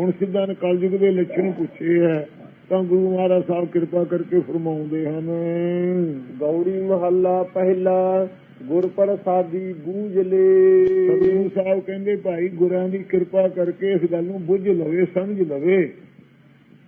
ਹੁਣ ਸਿੱਧਾ ਨੇ ਕਲਯੁਗ ਦੇ ਲੱਛਣ ਪੁੱਛੇ ਹੈ ਤਾਂ ਗੁਰੂ ਮਹਾਰਾਜ ਸਾਹਿਬ ਕਿਰਪਾ ਕਰਕੇ ਫਰਮਾਉਂਦੇ ਹਨ ਗੌੜੀ ਮਹੱਲਾ ਪਹਿਲਾ ਗੁਰ ਪ੍ਰਸਾਦੀ ਬੂਝ ਲੈ। ਸਤਿਗੁਰੂ ਸਾਹਿਬ ਕਹਿੰਦੇ ਭਾਈ ਗੁਰਾਂ ਦੀ ਕਿਰਪਾ ਕਰਕੇ ਇਸ ਗੱਲ ਨੂੰ ਬੁੱਝ ਲਵੇ ਸਮਝ ਲਵੇ।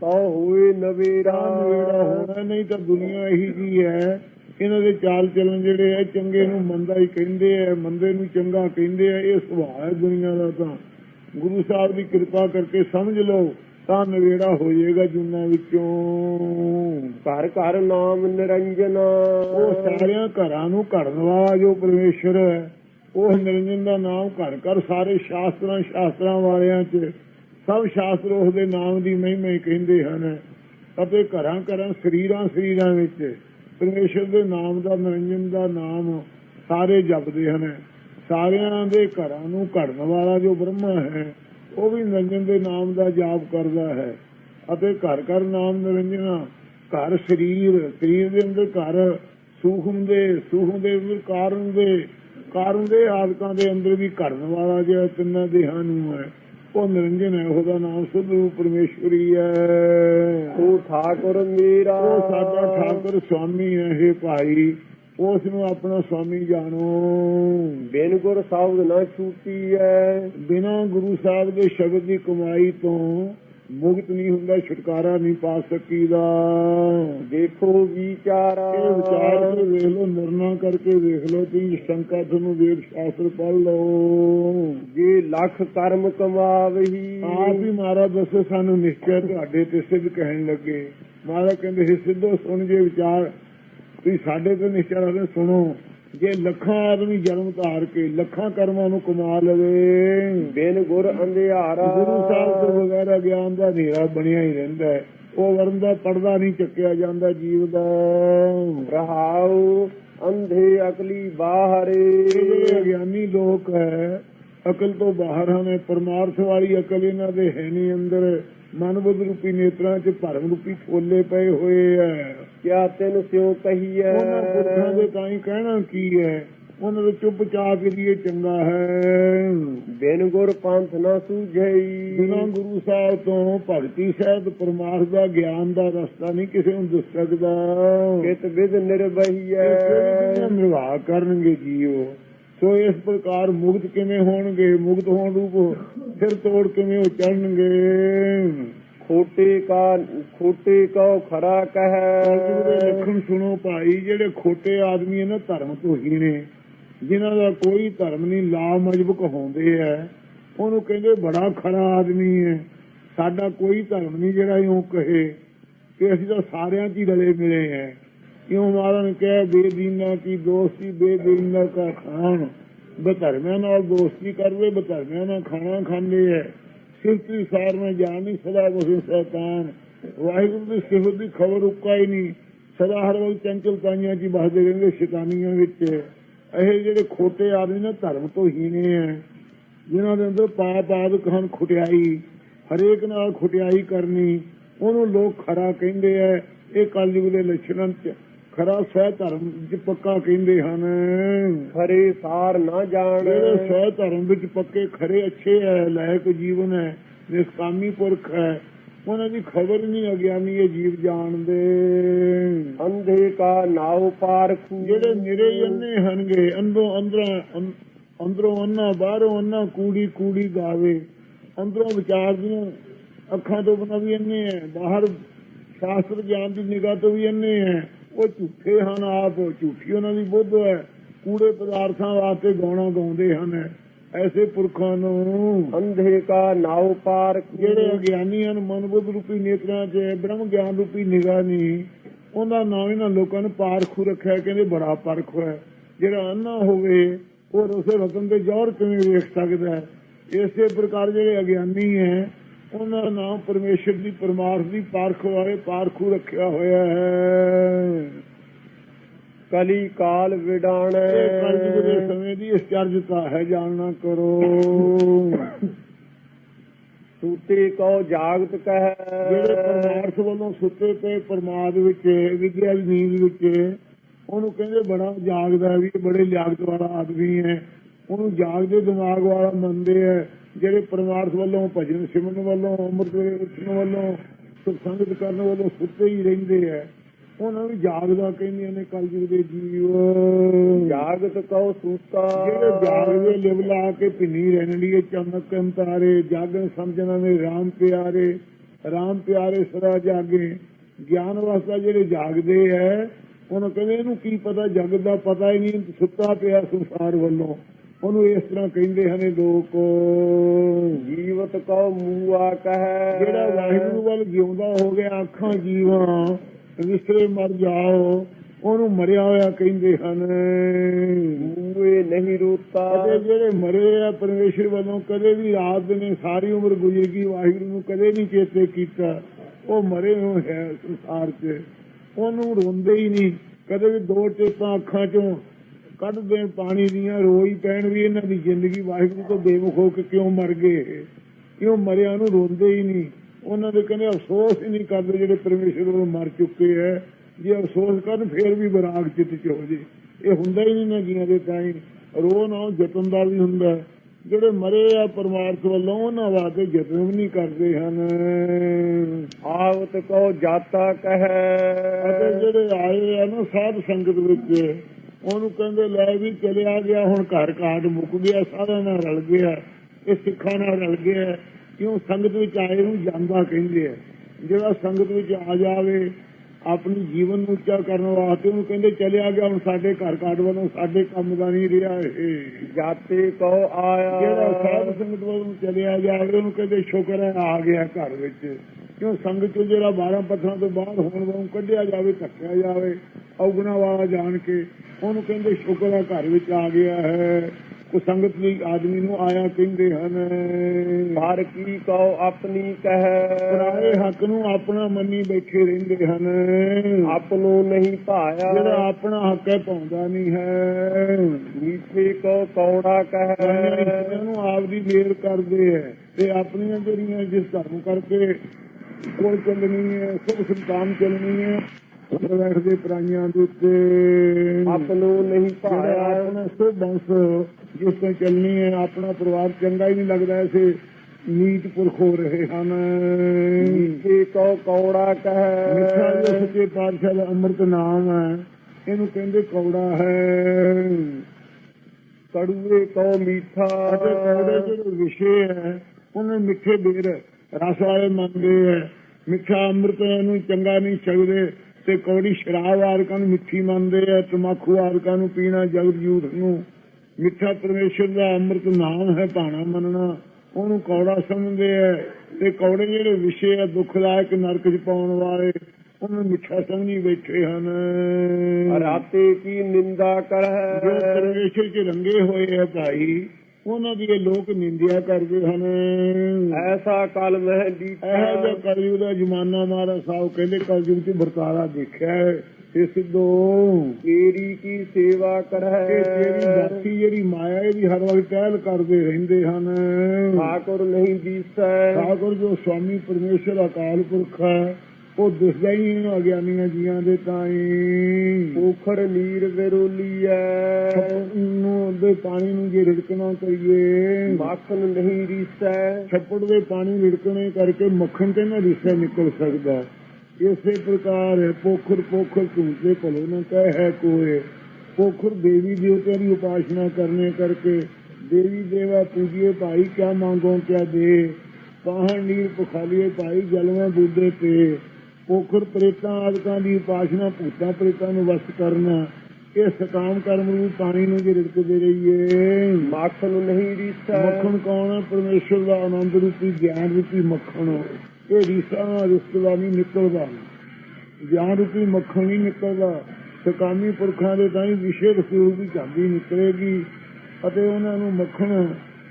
ਤਉ ਹੋਏ ਨਵੇਰਾ ਤਾਂ ਨਵੇੜਾ ਹੋਣਾ ਨਹੀਂ ਤਾਂ ਦੁਨੀਆ ਇਹੀ ਜੀ ਹੈ। ਇਹਨਾਂ ਦੇ ਚਾਲ ਚੱਲਣ ਜਿਹੜੇ ਆ ਚੰਗੇ ਨੂੰ ਮੰਦਾ ਹੀ ਕਹਿੰਦੇ ਆ ਮੰਦੇ ਨੂੰ ਚੰਗਾ ਕਹਿੰਦੇ ਆ ਇਹ ਸੁਭਾਅ ਹੈ ਦੁਨੀਆ ਦਾ ਤਾਂ। ਗੁਰੂ ਸਾਹਿਬ ਦੀ ਕਿਰਪਾ ਕਰਕੇ ਸਮਝ ਲਓ ਤਾਂ ਨਵੇੜਾ ਹੋ ਜਾਏਗਾ ਜੁਨਾ ਵਿੱਚੋਂ। ਘਰ ਘਰ ਨਾਮ ਨਿਰੰਜਨ। ਉਹ ਸਾਰਿਆਂ ਘਰਾਂ ਨੂੰ ਘੜਨ ਵਾਲਾ ਜੋ ਪਰਮੇਸ਼ਰ। ਹੈ ਉਹ ਨਿਰੰਜਨ ਦਾ ਨਾਮ ਘਰ ਘਰ ਸਾਰੇ ਸ਼ਾਸਤਰਾਂ ਸ਼ਾਸਤਰਾਂ ਵਾਲਿਆਂ 'ਚ। ਸਭ ਸ਼ਾਸਤਰ ਉਸ ਦੇ ਨਾਮ ਦੀ ਮਹਿਮਾ ਕਹਿੰਦੇ ਹਨ। ਅਤੇ ਘਰਾਂ ਘਰਾਂ ਸਰੀਰਾਂ ਸਰੀਰਾਂ ਵਿੱਚ ਪਰਮੇਸ਼ਰ ਦੇ ਨਾਮ ਦਾ ਨਿਰੰਜਨ ਦਾ ਨਾਮ ਸਾਰੇ ਜਪਦੇ ਹਨ। ਸਾਰਿਆਂ ਦੇ ਘਰਾਂ ਨੂੰ ਘੜਨ ਵਾਲਾ ਜੋ ਬ੍ਰਹਮਾ ਹੈ ਉਹ ਵੀ ਨਿਰੰਜਨ ਦੇ ਨਾਮ ਦਾ ਜਾਪ ਕਰਦਾ ਹੈ। ਅਤੇ ਘਰ ਘਰ ਨਾਮ ਨਿਰੰਜਨਾ ਘਰ ਸਰੀਰ ਸਰੀਰ ਦੇ ਅੰਦਰ ਘਰ ਸੂਖਮ ਦੇ ਸੂਖਮ ਦੇ ਅੰਦਰ ਕਾਰਨ ਦੇ ਕਾਰਨ ਦੇ ਆਦਿਕਾਂ ਦੇ ਅੰਦਰ ਵੀ ਘੜਨ ਵਾਲਾ ਜਿਹੜਾ ਤਿੰਨਾਂ ਦੇਹਾਂ ਨੂੰ ਹੈ ਉਹ ਨਿਰੰਜਨ ਹੈ ਉਹਦਾ ਨਾਮ ਸੁਧ ਰੂਪ ਪਰਮੇਸ਼ਵਰੀ ਹੈ। ਤੂੰ ਠਾਕੁਰ ਮੇਰਾ। ਉਹ ਸਾਡਾ ਠਾਕੁਰ ਸੁਆਮੀ ਹੈ ਇਹ ਭਾਈ। ਉਸ ਨੂੰ ਆਪਣਾ ਸੁਆਮੀ ਜਾਣੋ। ਬਿਨ ਗੁਰ ਸ਼ਬਦ ਨਾ ਛੂਟੀ ਹੈ। ਬਿਨਾਂ ਗੁਰੂ ਸਾਹਿਬ ਦੇ ਸ਼ਬਦ ਦੀ ਕਮਾਈ ਤੋਂ ਮੁਕਤ ਨਹੀਂ ਹੁੰਦਾ ਛੁਟਕਾਰਾ ਨਹੀਂ ਪਾ ਸਕੀਦਾ। ਦੇਖੋ ਵਿਚਾਰਾ। ਇਹ ਵਿਚਾਰ ਕੇ ਵੇਖ ਲਓ ਨਿਰਣਾ ਕਰਕੇ ਵੇਖ ਲਓ ਤੁਸੀਂ ਸ਼ੰਕਾ ਤੁਹਾਨੂੰ ਵੇਦ ਸ਼ਾਸਤਰ ਪੜ੍ਹ ਲਓ। ਜੇ ਲੱਖ ਕਰਮ ਕਮਾਵਹੀ। ਆਪ ਹੀ ਮਹਾਰਾਜ ਦੱਸੇ ਸਾਨੂੰ ਨਿਸ਼ਚੈ ਤੁਹਾਡੇ ਤੇ ਸਿੱਧ ਕਹਿਣ ਲੱਗੇ। ਮਹਾਰਾਜ ਕਹਿੰਦੇ ਸਿੱਧੋ ਸੁਣ ਜੇ ਵਿਚਾਰ ਤੁਸੀਂ ਸਾਡੇ ਤੇ ਨਿਸ਼ਚੈ ਰੱਖਦੇ ਸੁਣੋ। ਜੇ ਲੱਖਾਂ ਆਦਮੀ ਜਨਮ ਧਾਰ ਕੇ ਲੱਖਾਂ ਕਰਮਾਂ ਨੂੰ ਕਮਾ ਲਵੇ ਬਿਨ ਗੁਰ ਅੰਧਿਆਰਾ। ਗੁਰੂ ਸਾਹਿਬ ਤੋਂ ਬਗੈਰ ਗਿਆਨ ਦਾ ਹਨੇਰਾ ਬਣਿਆ ਹੀ ਰਹਿੰਦਾ ਹੈ। ਉਹ ਵਰਨ ਦਾ ਪਰਦਾ ਨਹੀਂ ਚੱਕਿਆ ਜਾਂਦਾ ਜੀਵ ਦਾ। ਰਹਾਉ ਅੰਧੇ ਅਕਲੀ ਬਾਹਰੇ। ਅਗਿਆਨੀ ਲੋਕ ਹੈ ਅਕਲ ਤੋਂ ਬਾਹਰ ਹਨ ਪਰਮਾਰਥ ਵਾਲੀ ਅਕਲ ਇਹਨਾਂ ਦੇ ਹੈ ਨਹੀਂ ਅੰਦਰ। ਮਨ ਬੁੱਧ ਰੂਪੀ ਨੇਤਰਾਂ 'ਚ ਭਰਮ ਰੂਪੀ ਫੋਲੇ ਪਏ ਹੋਏ ਹੈ। ਕਿਆ ਤੈਨ ਸਿਉ ਕਹੀਐ? ਉਹਨਾਂ ਦੇ ਹੀ ਕਹਿਣਾ ਕੀ ਹੈ ਉਹਨਾਂ ਦੇ ਚੁੱਪਚਾਪ ਲਈ ਚੰਗਾ ਹੈ। ਬਿਨ ਗੁਰ ਪੰਥ ਨਾ ਸੂਝਈ ਬਿਨਾਂ ਗੁਰੂ ਸਾਹਿਬ ਤੋਂ ਭਗਤੀ ਸਾਹਿਬ ਪਰਮਾਰਥ ਦਾ ਗਿਆਨ ਦਾ ਰਸਤਾ ਨਹੀਂ ਕਿਸੇ ਨੂੰ ਦੱਸ ਸਕਦਾ। ਕਿਤ ਵਿਦ ਇਹ ਨਿਰਵਾਹ ਕਰਨਗੇ ਜੀਓ। ਸੋ ਇਸ ਪ੍ਰਕਾਰ ਮੁਕਤ ਕਿਵੇਂ ਹੋਣਗੇ? ਮੁਕਤ ਹੋਣ ਰੂਪ ਫਿਰ ਤੋੜ ਕਿਵੇਂ ਉਹ ਚੜਨਗੇ ਖੋਟੇ ਕਾ, ਖੋਟੇ ਕਉ ਖਰਾ ਕਲਯੁਗ ਦੇ ਸੁਣੋ ਭਾਈ, ਜਿਹੜੇ ਖੋਟੇ ਆਦਮੀ ਨੇ ਧਰਮ ਤੋਂ ਨੇ ਜਿਨ੍ਹਾਂ ਦਾ ਕੋਈ ਧਰਮ ਨਹੀਂ ਲਾ ਮਜਬ ਕਹਾਉਂਦੇ ਐ। ਉਹਨੂੰ ਕਹਿੰਦੇ ਬੜਾ ਖਰਾ ਆਦਮੀ ਹੈ ਸਾਡਾ ਕੋਈ ਧਰਮ ਨਹੀਂ ਜਿਹੜਾ ਇਉਂ ਕਹੇ ਕਿ ਅਸੀਂ ਤਾਂ ਸਾਰਿਆਂ 'ਚ ਹੀ ਰਲੇ ਮਿਲੇ ਐ। ਕਿਉਂ ਮਹਾਰਾਜ ਨੇ ਕਿਹਾ, ਬੇਦੀਨਾ ਕੀ ਦੋਸਤੀ, ਬੇਦੀਨਾ ਕਾ ਖਾਨ ਬਧਰਮਿਆਂ ਨਾਲ ਦੋਸਤੀ ਕਰਵੇ, ਬਧਰਮਿਆਂ ਨਾਲ ਖਾਣਾ ਖਾਂਦੇ ਐ। ਸਿਰਤੀ ਸਾਰ ਮੈਂ ਜਾਣ ਨਹੀਂ ਸਦਾ ਬਸੇ ਸ਼ੈਤਾਨ। ਵਾਹਿਗੁਰੂ ਦੀ ਸਿਫਤ ਦੀ ਖਬਰ ਉੱਕਾ ਹੀ ਨਹੀਂ। ਸਦਾ ਹਰ ਵਕਤ ਚੰਚਲ ਕਾਈਆਂ ਜੀ ਬਸਦੇ ਰਹਿੰਦੇ ਸ਼ੈਤਾਨੀਆਂ ਵਿੱਚ। ਇਹ ਜਿਹੜੇ ਖੋਟੇ ਆਦਮੀ ਨੇ, ਧਰਮ ਤੋਂ ਹੀਣੇ ਐ ਜਿਨ੍ਹਾਂ ਦੇ ਅੰਦਰ ਪਾਪ ਆਦਿਕ ਹਨ, ਖੁਟਿਆਈ, ਹਰੇਕ ਨਾਲ ਖੁਟਿਆਈ ਕਰਨੀ, ਉਹਨੂੰ ਲੋਕ ਖਰਾ ਕਹਿੰਦੇ ਐ ਇਹ ਕਲਯੁਗ ਦੇ ਲੱਛਣਾਂ ਚ ਖਰਾ ਸਹਿ ਧਰਮ ਚ ਪੱਕਾ ਕਹਿੰਦੇ ਹਨ। ਖਰੇ ਸਾਰ ਨਾ ਜਾਣ। ਜਿਹੜੇ ਸਹਿ ਧਰਮ ਵਿੱਚ ਪੱਕੇ ਖਰੇ ਅੱਛੇ ਹੈ ਲਾਇਕ ਜੀਵਨ ਹੈ ਨਿਸਕਾਮੀ ਪੁਰਖ ਹੈ ਉਹਨਾਂ ਦੀ ਖਬਰ ਨਹੀਂ ਅਗਿਆਨੀ ਇਹ ਜੀਵ ਜਾਣਦੇ। ਅੰਧੇ ਕਾ ਨਾਉ ਪਾਰਖੂ। ਜਿਹੜੇ ਨਿਰੇ ਅੰਨੇ ਹਨਗੇ ਅੰਦਰੋਂ ਅੰਦਰਾਂ ਅੰਦਰੋਂ ਅੰਨਾ ਬਾਹਰੋਂ ਅੰਨਾ ਕੂੜੀ ਕੂੜੀ ਗਾਵੇ। ਅੰਦਰੋਂ ਵਿਚਾਰਦੀਆਂ ਅੱਖਾਂ ਤੋਂ ਬਿਨਾਂ ਵੀ ਅੰਨੇ ਹੈ ਬਾਹਰ ਸ਼ਾਸਤਰ ਗਿਆਨ ਦੀ ਨਿਗਾਹ ਤੋਂ ਵੀ ਅੰਨੇ ਹੈ। ਉਹ ਝੂਠੇ ਹਨ ਆਪ ਝੂਠੀ ਉਹਨਾਂ ਦੀ ਬੁੱਧ ਹੈ। ਕੂੜੇ ਪਦਾਰਥਾਂ ਵਾਸਤੇ ਗਾਉਣਾ ਗਾਉਂਦੇ ਹਨ। ਐਸੇ ਪੁਰਖਾਂ ਨੂੰ ਅੰਧੇ ਕਾ ਨਾਉ ਪਾਰਖੂ ਜਿਹੜੇ ਅਗਿਆਨੀ ਹਨ ਮਨ ਬੁੱਧ ਰੂਪੀ ਨੇਤਰਾਂ 'ਚ ਬ੍ਰਹਮ ਗਿਆਨ ਰੂਪੀ ਨਿਗਾਹ ਨਹੀਂ ਉਹਦਾ ਨਾਮ ਇਹਨਾਂ ਲੋਕਾਂ ਨੇ ਪਾਰਖੂ ਰੱਖਿਆ ਕਹਿੰਦੇ ਬੜਾ ਪਰਖ ਹੈ। ਜਿਹੜਾ ਅੰਨਾ ਹੋਵੇ ਉਹ ਉਸੇ ਰਤਨ ਦੇ ਜੌਹਰ ਕਿਵੇਂ ਵੇਖ ਸਕਦਾ ਹੈ? ਇਸੇ ਪ੍ਰਕਾਰ ਜਿਹੜੇ ਅਗਿਆਨੀ ਹੈ ਉਹਨਾਂ ਦਾ ਨਾਮ ਪਰਮੇਸ਼ਰ ਦੀ ਪਰਮਾਰਥ ਦੀ ਪਾਰਖ ਵਾਲੇ ਪਾਰਖੂ ਰੱਖਿਆ ਹੋਇਆ ਹੈ। ਕਲੀ ਕਾਲ ਵਿਡਾਣੈ। ਕਲਯੁਗ ਦੇ ਸਮੇਂ ਦੀ ਇਸ ਚਰਜਤਾ ਹੈ ਜਾਣਨਾ ਕਰੋ। ਸੂਤੇ ਕਉ ਜਾਗਤ ਜਿਹੜੇ ਕਹੈ ਪਰਮਾਰਥ ਵੱਲੋਂ ਸੁੱਤੇ ਪਏ ਪਰਮਾਦ ਵਿੱਚ ਵਿਦਿਆ ਦੀ ਨੀਂਦ ਵਿੱਚ ਉਹਨੂੰ ਕਹਿੰਦੇ ਬੜਾ ਜਾਗਦਾ ਵੀ ਬੜੇ ਲਿਆਕਤ ਵਾਲਾ ਆਦਮੀ ਹੈ। ਉਹਨੂੰ ਜਾਗਦੇ ਦਿਮਾਗ ਵਾਲਾ ਮੰਨਦੇ ਹੈ। ਜਿਹੜੇ ਪਰਮਾਰਥ ਵੱਲੋਂ ਭਜਨ ਸਿਮਰਨ ਵੱਲੋਂ ਅੰਮ੍ਰਿਤ ਵੇਲੇ ਉੱਠਣ ਵੱਲੋਂ ਸੁਖ ਸੰਗਤ ਕਰਨ ਵੱਲੋਂ ਸੁੱਤੇ ਹੀ ਰਹਿੰਦੇ ਆ ਉਹਨਾਂ ਨੂੰ ਜਾਗਦਾ ਕਹਿੰਦੀਆਂ ਨੇ ਕਲਯੁਗ ਦੇ ਜੀਵ। ਜਾਗਤ ਕਉ ਸੂਤਾ। ਜਿਹੜੇ ਜਾਗਦੇ ਲਿਵ ਲਾ ਕੇ ਭਿੰਨੀ ਰਹਿਣੀਏ ਚਮਕ ਅੰਤਾਰੇ ਜਾਗਣ ਸਮਝਣਾ ਨੇ RAM ਪਿਆਰੇ RAM ਪਿਆਰੇ ਸਦਾ ਜਾਗੇ। ਗਿਆਨ ਵਾਸਤਾ ਜਿਹੜੇ ਜਾਗਦੇ ਐ ਉਹਨੂੰ ਕਹਿੰਦੇ ਇਹਨੂੰ ਕੀ ਪਤਾ ਜਗਤ ਦਾ ਪਤਾ ਹੀ ਨਹੀਂ ਸੁੱਤਾ ਪਿਆ ਸੰਸਾਰ ਵੱਲੋਂ। ਉਹਨੂੰ ਇਸ ਤਰ੍ਹਾਂ ਕਹਿੰਦੇ ਹਨ ਲੋਕ ਜੀਵਤ ਕਉ ਮੂਆ ਕਹੈ। ਜਿਹੜਾ ਵਾਹਿਗੁਰੂ ਵੱਲ ਜਿਉਂਦਾ ਹੋ ਗਿਆ ਅੱਖਾਂ ਜੀਵਾਂ ਵਿਸਰੇ ਮਰ ਜਾਓ ਉਹਨੂੰ ਮਰਿਆ ਹੋਇਆ ਕਹਿੰਦੇ ਹਨ। ਮੂਏ ਨਹੀਂ ਰੋਤਾ। ਅਤੇ ਜਿਹੜੇ ਮਰੇ ਆ ਪਰਮੇਸ਼ਰ ਵੱਲੋਂ ਕਦੇ ਵੀ ਰਾਤ ਨੇ ਸਾਰੀ ਉਮਰ ਗੁਜ਼ਰ ਗਈ ਵਾਹਿਗੁਰੂ ਨੂੰ ਕਦੇ ਨਹੀਂ ਚੇਤੇ ਕੀਤਾ। ਉਹ ਮਰੇ ਹੋਏ ਹੈ ਸੰਸਾਰ 'ਚ। ਉਹਨੂੰ ਰੋਂਦੇ ਹੀ ਨਹੀਂ। ਕਦੇ ਵੀ ਦੋ ਚੇਤਾਂ ਅੱਖਾਂ 'ਚੋਂ ਕੱਢ ਦੇਣ ਪਾਣੀ ਦੀਆਂ ਰੋਈ ਪੈਣ ਵੀ ਇਹਨਾਂ ਦੀ ਜ਼ਿੰਦਗੀ ਵਾਹਿਗੁਰੂ ਤੋਂ ਬੇਮੁਖ ਹੋ ਕੇ ਕਿਉਂ ਮਰ ਗਏ? ਕਿਉਂ ਮਰਿਆ ਨੂੰ ਰੋਂਦੇ ਹੀ ਨਹੀਂ? ਉਹਨਾਂ ਦੇ ਕਹਿੰਦੇ ਅਫਸੋਸ ਹੀ ਨਹੀਂ ਕਰਦੇ ਜਿਹੜੇ ਪਰਮੇਸ਼ਰ ਵੱਲੋਂ ਮਰ ਚੁੱਕੇ ਹੈ ਜੇ ਅਫਸੋਸ ਕਰਨ ਫੇਰ ਵੀ ਬਰਾਗ ਚਿੱਤ ਚ ਹੋ ਜੇ। ਇਹ ਹੁੰਦਾ ਹੀ ਨਹੀਂ ਨਾ ਜੀਆਂ ਦੇ ਤਾਈਂ ਰੋ ਨਾ ਜਤਨ ਦਾ ਵੀ ਹੁੰਦਾ। ਜਿਹੜੇ ਮਰੇ ਆ ਪਰਮਾਰਥ ਵੱਲੋਂ ਉਹਨਾਂ ਵਾਸਤੇ ਯਤਨ ਵੀ ਨਹੀਂ ਕਰਦੇ ਹਨ। ਆਵਤ ਕਉ ਜਾਤਾ ਅਤੇ ਕਹੈ ਜਿਹੜੇ ਆਏ ਆ ਨਾ ਸਾਧ ਸੰਗਤ ਵਿੱਚ ਉਹਨੂੰ ਕਹਿੰਦੇ, ਲੈ ਵੀ ਚਲਿਆ ਗਿਆ, ਹੁਣ ਘਰ ਘਾਟ ਮੁੱਕ ਗਿਆ, ਸਾਰਿਆਂ ਨਾਲ ਰਲ ਗਿਆ, ਇਹ ਸਿੱਖਾਂ ਨਾਲ ਰਲ ਗਿਆ। ਕਿਉਂ ਸੰਗਤ ਵਿੱਚ ਆਏ ਨੂੰ ਜਾਂਦਾ ਕਹਿੰਦੇ ਆ। ਜਿਹੜਾ ਸੰਗਤ ਵਿੱਚ ਆ ਜਾਵੇ ਆਪਣੀ ਜੀਵਨ ਨੂੰ ਉੱਚਾ ਕਰਨ ਵਾਸਤੇ ਉਹਨੂੰ ਕਹਿੰਦੇ ਚਲਿਆ ਗਿਆ ਹੁਣ ਸਾਡੇ ਘਰ ਘਾਟ ਵੱਲੋਂ ਸਾਡੇ ਕੰਮ ਦਾ ਨਹੀਂ ਰਿਹਾ ਇਹ। ਜਾਤੇ ਕਉ ਆਇਆ। ਜਿਹੜਾ ਸਾਧ ਸੰਗਤ ਵੱਲੋਂ ਚਲਿਆ ਜਾਵੇ ਉਹਨੂੰ ਕਹਿੰਦੇ ਸ਼ੁਕਰ ਹੈ ਆ ਗਿਆ ਘਰ ਵਿੱਚ। ਕਿਉਂ ਸੰਗਤ ਚੋਂ ਜਿਹੜਾ 12 ਪੱਥਰਾਂ ਤੋਂ ਬਾਹਰ ਹੋਣ ਵਾਂਗ ਕੱਢਿਆ ਜਾਵੇ ਧੱਕਿਆ ਜਾਵੇ ਔਗਣਾ ਵਾਲਾ ਜਾਣ ਕੇ ਉਹਨੂੰ ਕਹਿੰਦੇ ਸ਼ੁਕਰ ਹੈ ਘਰ ਵਿੱਚ ਆ ਗਿਆ ਹੈ। ਸੰਗਤ ਲਈ ਆਦਮੀ ਨੂੰ ਆਇਆ ਕਹਿੰਦੇ ਹਨ ਹਰ ਕੀ ਕਉ ਆਪਣੀ ਕਹੈ। ਪਰਾਏ ਹੱਕ ਨੂੰ ਆਪਣਾ ਮੰਨੀ ਬੈਠੇ ਰਹਿੰਦੇ ਹਨ। ਆਪਨੋ ਨਹੀਂ ਜਿਹੜਾ ਭਾਇਆ ਆਪਣਾ ਹੱਕ ਹੈ ਪਾਉਂਦਾ ਨਹੀਂ ਹੈ। ਮੀਠੇ ਕਉ ਕੌੜਾ ਕਹੈ। ਨੂੰ ਆਪ ਦੀ ਮੇਰ ਕਰਦੇ ਹੈ ਤੇ ਆਪਣੀਆਂ ਜਿਹੜੀਆਂ ਜਿਸ ਧਰਮ ਕਰਕੇ ਕੋਲ ਚੱਲਣੀ ਹੈ ਸੁਖ ਸੰਤਾਨ ਚੱਲਣੀ ਹੈ ਬੈਠਦੇ ਪ੍ਰਾਈਆਂ ਦੇ ਉੱਤੇ। ਆਪਨੋ ਨਹੀਂ ਜਿਹੜਾ ਭਾਇਆ। ਆਪਣਾ ਸੁਭ ਬੰਸ ਜਿਸ ਤੋਂ ਚੱਲਣੀ ਹੈ ਆਪਣਾ ਪਰਿਵਾਰ ਚੰਗਾ ਹੀ ਨਹੀਂ ਲੱਗਦਾ ਐਸੇ ਨੀਚ ਪੁਰਖ ਹੋ ਰਹੇ ਹਨ। ਮੀਠੇ ਕਉ ਕੌੜਾ ਮਿੱਠਾ ਜੋ ਕਹੈ ਸੱਚੇ ਪਾਤਸ਼ਾਹ ਦਾ ਅੰਮ੍ਰਿਤ ਨਾਮ ਹੈ ਇਹਨੂੰ ਕਹਿੰਦੇ ਕੌੜਾ ਹੈ। ਕੜੂਏ ਕਉ ਮੀਠਾ। ਅਤੇ ਕੌੜੇ ਜਿਹੜੇ ਵਿਸ਼ੇ ਹੈ ਉਹਨੂੰ ਮਿੱਠੇ ਬੇਰ ਰਸ ਵਾਲੇ ਮੰਨਦੇ ਹੈ। ਮਿੱਠਾ ਅੰਮ੍ਰਿਤ ਨੂੰ ਚੰਗਾ ਨਹੀਂ ਛਕਦੇ ਤੇ ਕੌੜੀ ਸ਼ਰਾਬ ਆਰਕਾਂ ਨੂੰ ਮਿੱਠੀ ਮੰਨਦੇ ਹੈ ਤਮਾਕੂ ਆਰਕਾਂ ਨੂੰ ਪੀਣਾ ਜਗਤ ਜੂਠ ਨੂੰ। ਮਿੱਠਾ ਪਰਮੇਸ਼ਰ ਦਾ ਅੰਮ੍ਰਿਤ ਨਾਮ ਹੈ ਭਾਣਾ ਮੰਨਣਾ। ਉਹਨੂੰ ਕੌੜਾ ਸਮਝਦੇ ਹੈ ਤੇ ਕੌੜੇ ਜਿਹੜੇ ਵਿਸ਼ੇ ਹੈ ਦੁਖਦਾਇਕ ਨਰਕ ਚ ਪਾਉਣ ਵਾਲੇ ਉਹਨੂੰ ਮਿੱਠਾ ਸਮਝੀ ਬੈਠੇ ਹਨ। ਰਾਤੇ ਕੀ ਨਿੰਦਾ ਜੋ ਕਰੈ ਪਰਮੇਸ਼ਰ ਚ ਰੰਗੇ ਹੋਏ ਆ ਭਾਈ ਉਹਨਾਂ ਦੀ ਇਹ ਲੋਕ ਨਿੰਦਿਆ ਕਰਦੇ ਹਨ। ਐਸਾ ਕਲ ਮਹਿ ਇਹ ਡੀਠਾ ਜੋ ਕਲਯੁਗ ਦਾ ਜ਼ਮਾਨਾ ਮਾਰਾ ਸਾਹਿਬ ਕਹਿੰਦੇ ਕਲਯੁਗ ਚ ਵਰਤਾਰਾ ਦੇਖਿਆ ਇਹ ਸਿੱਧੋ ਤੇਰੀ ਕੀ ਸੇਵਾ ਕਿ ਕਰੈ ਤੇਰੀ ਦਾਤੀ ਜਿਹੜੀ ਮਾਇਆ ਇਹ ਵੀ ਹਰ ਵਕਤ ਟਹਿਲ ਕਰਦੇ ਰਹਿੰਦੇ ਹਨ। ਠਾਕੁਰ ਨਹੀਂ ਦੀਸੈ। ਠਾਕੁਰ ਜੋ ਸਵਾਮੀ ਪਰਮੇਸ਼ਰ ਅਕਾਲ ਪੁਰਖ ਹੈ ਉਹ ਦਿਸਦਾ ਹੀ ਨਹੀਂ ਇਹਨਾਂ ਅਗਿਆਨੀਆਂ ਜੀਆਂ ਦੇ ਤਾਈ। ਪੋਖਰ ਨੀਰ ਵਿਰੋਲੀਐ। ਨੂੰ ਦੇ ਪਾਣੀ ਨੂੰ ਜੇ ਰਿੜਕਣਾ ਕਰੀਏ। ਮਾਖਨ ਨਹੀਂ ਰੀਸੈ। ਛੱਪੜ ਦੇ ਪਾਣੀ ਰਿੜਕਣੇ ਕਰਕੇ ਮੱਖਣ ਤੇ ਨਾ ਰਿਸਾ ਨਿਕਲ ਸਕਦਾ। ਇਸੇ ਪ੍ਰਕਾਰ ਪੋਖਰ ਪੋਖਰ ਝੂਠੇ ਭਲੇ ਨਾ ਕਹਿ ਹੈ ਕੋਏ। ਪੋਖਰ ਦੇਵੀ ਦੇਵਤਿਆਂ ਦੀ ਉਪਾਸਨਾ ਕਰਨੇ ਕਰਕੇ ਦੇਵੀ ਦੇਵਾ ਪੂਜੀਏ ਭਾਈ ਕਿਆ ਮੰਗੋ ਕਿਆ ਦੇ। ਪਾਹਣ ਨੀਰ ਪੁਖਾਲੀਏ ਭਾਈ ਜਲਵੇਂ ਬੁੱਧੇ ਤੇ। ਪੋਖਰ ਪ੍ਰੇਤਾਂ ਆਦਿਕਾਂ ਦੀ ਉਪਾਸਨਾ ਭੂਤਾਂ ਪ੍ਰੇਤਾਂ ਨੂੰ ਵਸ ਕਰਨਾ। ਇਹ ਸਕਾਮ ਕਰਮ ਰੂਪ ਪਾਣੀ ਨੂੰ ਜੇ ਰਿੜਕਦੇ ਰਹੀਏ। ਮਾਖਨ ਨਹੀਂ ਰੀਸੈ ਮੱਖਣ ਕੌਣ ਹੈ ਪਰਮੇਸ਼ਰ ਦਾ ਆਨੰਦ ਰੂਪੀ ਗਿਆਨ ਰੂਪੀ ਮੱਖਣ। ਇਹ ਰੀਸਾਂ ਨਾਲ ਨਹੀਂ ਨਿਕਲਦਾ। ਗਿਆਨ ਰੂਪੀ ਮੱਖਣ ਨਹੀਂ ਨਿਕਲਦਾ। ਸਕਾਮੀ ਪੁਰਖਾਂ ਦੇ ਤਾਂ ਹੀ ਵਿਸ਼ੇ ਰੂਪ ਦੀ ਝਾਂਦੀ ਨਿਕਲੇਗੀ ਅਤੇ ਉਹਨਾਂ ਨੂੰ ਮੱਖਣ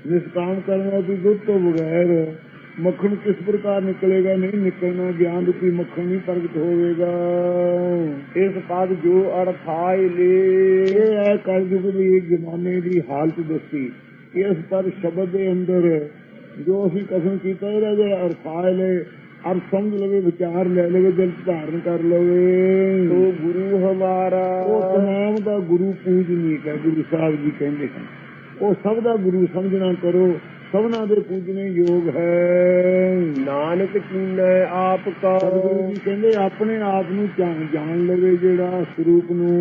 ਨਿਸ਼ਕਾਮ ਕਰਨਾ ਦੀ ਦੁੱਧ ਤੋਂ ਬਗੈਰ ਮੱਖਣ ਕਿਸ ਪ੍ਰਕਾਰ ਨਿਕਲੇਗਾ, ਨਹੀਂ ਨਿਕਲਣਾ। ਗਿਆਨ ਰੂਪੀ ਮੱਖਣ ਨਹੀਂ ਪ੍ਰਗਟ ਹੋਵੇਗਾ। ਇਸ ਪਦ ਜੋ ਅਰਥਾਇ ਲੇ। ਇਹ ਕਲਯੁਗ ਦੀ ਜ਼ਮਾਨੇ ਦੀ ਹਾਲਤ ਦੱਸੀ। ਇਸ ਪਰ ਸ਼ਬਦ ਦੇ ਅੰਦਰ ਜੋ ਅਸੀਂ ਕਸਮ ਕੀਤਾ ਇਹਦਾ ਜਿਹੜਾ ਅਰਥਾਇ ਲੈ ਅਰ ਸਮਝ ਲਵੇ ਵਿਚਾਰ ਲੈ ਲਵੇ ਦਿਲ ਧਾਰਨ ਕਰ ਲਵੇ। ਤੋ ਗੁਰੂ ਹਮਾਰਾ ਉਹ ਤਮਾਮ ਦਾ ਗੁਰੂ ਪੂਜਨੀਕ ਹੈ ਗੁਰੂ ਸਾਹਿਬ ਜੀ ਕਹਿੰਦੇ ਹਨ। ਉਹ ਸਭ ਦਾ ਗੁਰੂ ਸਮਝਣਾ ਕਰੋ। ਸਭਨਾ ਦੇ ਪੂਜਨੇ ਯੋਗ ਹੈ। ਨਾਨਕ ਕੀਨੈ ਆਪ ਕਾ ਸਤਿਗੁਰੂ ਜੀ ਕਹਿੰਦੇ ਆਪਣੇ ਆਪ ਨੂੰ ਜਾਣ ਜਾਣ ਲਵੇ ਜਿਹੜਾ ਸਰੂਪ ਨੂੰ।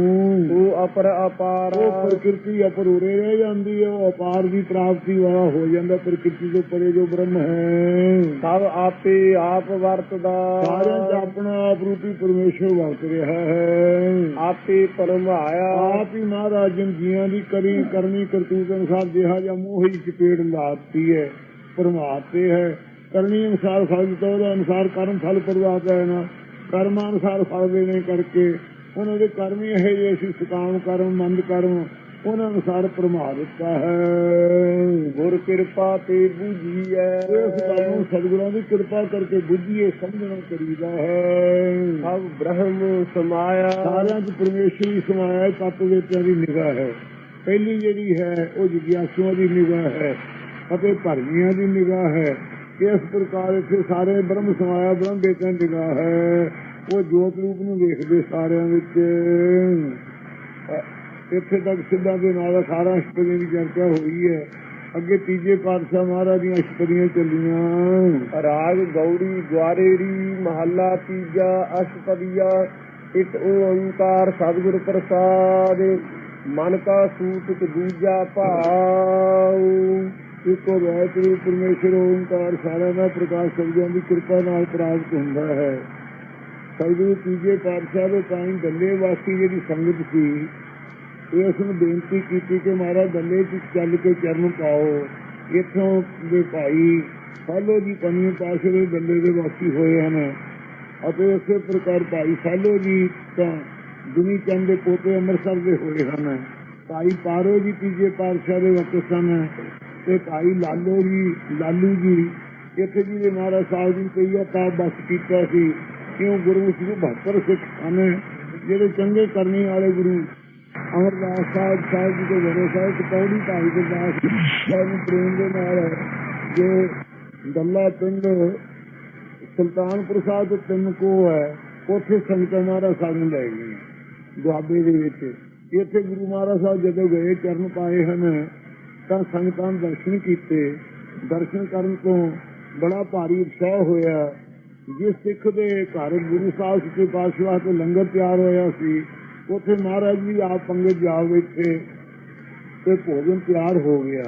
ਉਹ ਅਪਰ ਅਪਾਰ। ਉਹ ਪ੍ਰਕਿਰਤੀ ਅਪਰੂਰੇ ਰਹਿ ਜਾਂਦੀ ਹੈ ਉਹ ਅਪਾਰ ਦੀ ਪ੍ਰਾਪਤੀ ਵਾਲਾ ਹੋ ਜਾਂਦਾ ਪ੍ਰਕਿਰਤੀ ਤੋਂ ਪਰੇ ਜੋ ਬ੍ਰਹਮ ਹੈ। ਸਭ ਆਪੇ ਆਪ ਵਰਤਦਾ। ਸਾਰਿਆਂ 'ਚ ਆਪਣਾ ਆਪ ਰੂਪੀ ਪਰਮੇਸ਼ਰ ਵਰਤ ਰਿਹਾ ਹੈ। ਆਪੇ ਪਰਮਾਇਆ ਆਪ ਹੀ ਮਹਾਰਾਜ ਜੀਆਂ ਦੀ ਕਰੀ ਕਰਨੀ ਕਰਤੂਤ ਅਨੁਸਾਰ ਜਿਹਾ ਜਾਂ ਮੋਹ ਹੀ ਚਪੇੜ ਲਾਤੀ। ਹੈ ਪਰਮਾਤੇ ਹੈ ਕਰਨੀ ਅਨੁਸਾਰ ਫਲ ਦਿੱਤਾ ਉਹਦੇ ਅਨੁਸਾਰ ਕਰਮ ਫਲ ਪ੍ਰਵਾਤ ਹੈ ਨਾ। ਕਰਮਾਂ ਅਨੁਸਾਰ ਫਲ ਦੇਣੇ ਕਰਕੇ। ਉਹਨਾਂ ਦੇ ਕਰਮ ਹੀ ਇਹ ਜਿਹੇ ਸੀ ਸਕਾਮ ਕਰਮ ਮੰਦ ਕਰਮ। ਉਹਨਾਂ ਅਨੁਸਾਰ ਪ੍ਰਮਾ ਦਿੱਤਾ ਹੈ। ਗੁਰ ਕਿਰਪਾ ਤੇ ਬੁਝੀਐ ਇਸ ਗੱਲ ਨੂੰ ਸਤਿਗੁਰਾਂ ਦੀ ਕਿਰਪਾ ਕਰਕੇ ਬੁੱਝੀਏ ਸਮਝਣਾ ਕਰੀਦਾ ਹੈ। ਸਭ ਬ੍ਰਹਮ ਸਮਾਇਆ। ਸਾਰਿਆਂ 'ਚ ਪਰਮੇਸ਼ਰ ਹੀ ਸਮਾਇਆ ਤੱਤ ਦੀ ਨਿਗਾਹ ਹੈ। ਪਹਿਲੀ ਜਿਹੜੀ ਹੈ ਉਹ ਜਿਗਿਆਸੂਆਂ ਦੀ ਨਿਗਾਹ ਹੈ। ਅਤੇ ਭਰਮੀਆਂ ਦੀ ਨਿਗਾਹ ਹੈ। ਇਸ ਪ੍ਰਕਾਰ ਇੱਥੇ ਸਾਰੇ ਬ੍ਰਹਮ ਸਮਾਇਆ ਬ੍ਰਹਮ ਦੇਵਤਿਆਂ ਨਿਗਾਹ ਹੈ। ਉਹ ਜੋਤ ਰੂਪ ਨੂੰ ਵੇਖਦੇ ਸਾਰਿਆਂ ਵਿੱਚ। ਇੱਥੇ ਤੱਕ ਸਿੱਧਾ ਦੇ ਨਾਲ 18 ਅਸ਼ਟਪਦੀਆਂ ਦੀ ਚਰਚਾ ਹੋਈ ਹੈ। ਅੱਗੇ ਤੀਜੇ ਪਾਤਸ਼ਾਹ ਮਹਾਰਾਜ ਦੀਆਂ ਅਸ਼ਟਪਦੀਆਂ ਚੱਲੀਆਂ। ਰਾਗ ਗੌੜੀ ਦੁਆਰੇਰੀ ਮਹੱਲਾ, ਤੀਜਾ, ਅਸ਼ਟਪਦੀਆ ਇਤ ਓੰਕਾਰ, ਸਤਿਗੁਰ ਪ੍ਰਸਾਦ ਮਨ ਕਾ ਸੂਤਕ, ਦੂਜਾ ਭਾਉ। ਇੱਕੋ ਵਾਹਿਗੁਰੂ ਪਰਮੇਸ਼ਰ ਓੰਕਾਰ ਸਾਰਿਆਂ ਦਾ ਪ੍ਰਕਾਸ਼ ਸਬਦਾਂ ਦੀ ਕਿਰਪਾ ਨਾਲ ਪ੍ਰਾਪਤ ਹੁੰਦਾ ਹੈ। ਸਤਿਗੁਰੂ ਤੀਜੇ ਪਾਤਸ਼ਾਹ ਦੇ ਟਾਈਮ ਦੱਲੇ ਵਾਸੀ ਜਿਹੜੀ ਸੰਗਤ ਸੀ ਇਸ ਨੂੰ ਬੇਨਤੀ ਕੀਤੀ ਕਿ ਮਹਾਰਾਜ ਦੱਲੇ 'ਚ ਚੱਲ ਕੇ ਚਰਨ ਪਾਓ। ਇੱਥੋਂ ਦੇ ਭਾਈ ਸਾਲੋ ਜੀ ਪੰਜਵੇਂ ਪਾਤਸ਼ਾਹ ਦੇ ਦੱਲੇ ਦੇ ਵਾਸੀ ਹੋਏ ਹਨ। ਅਤੇ ਇਸੇ ਪ੍ਰਕਾਰ ਭਾਈ ਸਾਲੋ ਜੀ ਤਾਂ ਦੁਨੀ ਚੰਦ ਦੇ ਪੋਤੇ ਅੰਮ੍ਰਿਤਸਰ ਦੇ ਹੋਏ ਹਨ। ਭਾਈ ਪਾਰੋ ਜੀ ਤੀਜੇ ਪਾਤਸ਼ਾਹ ਦੇ ਵਕਤ ਸਨ। ਤੇ ਭਾਈ ਲਾਲੋ ਜੀ, ਲਾਲੂ ਜੀ, ਇੱਥੇ ਜੀ ਦੇ ਮਹਾਰਾਜ ਸਾਹਿਬ ਜੀ ਕਈ ਤਾਂ ਬਸ ਕੀਤਾ ਸੀ। ਕਿਉਂ ਗੁਰੂ ਜੀ 72 ਸਿੱਖ ਹਨ ਜਿਹੜੇ ਚੰਗੇ ਕਰਨੀ ਵਾਲੇ ਗੁਰੂ। ਅਮਰਦਾਸ ਸਾਹਿਬ ਸਾਹਿਬ ਜੀ ਦੇ ਵਰੇ ਸਾਹਿਬ, ਕਪੌੜੀ ਭਾਈ ਦੇ ਸਾਹਿਬ ਨੂੰ ਪ੍ਰੇਮ ਦੇ ਨਾਲ ਜੋ ਦੱਲਾ ਪਿੰਡ ਸੁਲਤਾਨਪੁਰ ਸਾਹਿਬ ਦੇ ਤਿੰਨ ਕੋ ਹੈ, ਉੱਥੇ ਸੰਗਤਾਂ ਮਹਾਰਾਜ ਸਾਹਿਬ ਨੂੰ ਲੈ ਗਏ ਦੁਆਬੇ ਦੇ ਵਿੱਚ। ਇੱਥੇ ਗੁਰੂ ਮਹਾਰਾਜ ਸਾਹਿਬ ਜਦੋਂ ਗਏ, ਚਰਨ ਪਾਏ ਹਨ ਤਾਂ ਸੰਗਤਾਂ ਦਰਸ਼ਨ ਕੀਤੇ। ਦਰਸ਼ਨ ਕਰਨ ਤੋਂ ਬੜਾ ਭਾਰੀ ਉਤਸ਼ਾਹ ਹੋਇਆ। ਜਿਸ ਸਿੱਖ ਦੇ ਘਰ ਗੁਰੂ ਸਾਹਿਬ ਸੱਚੇ ਪਾਤਸ਼ਾਹ ਤੋਂ ਲੰਗਰ ਤਿਆਰ ਹੋਇਆ ਸੀ, ਉਥੇ ਮਹਾਰਾਜ ਜੀ ਆਪ ਪੰਗਤ ਜਾ ਬੈਠੇ ਤੇ ਭੋਜਨ ਤਿਆਰ ਹੋ ਗਿਆ।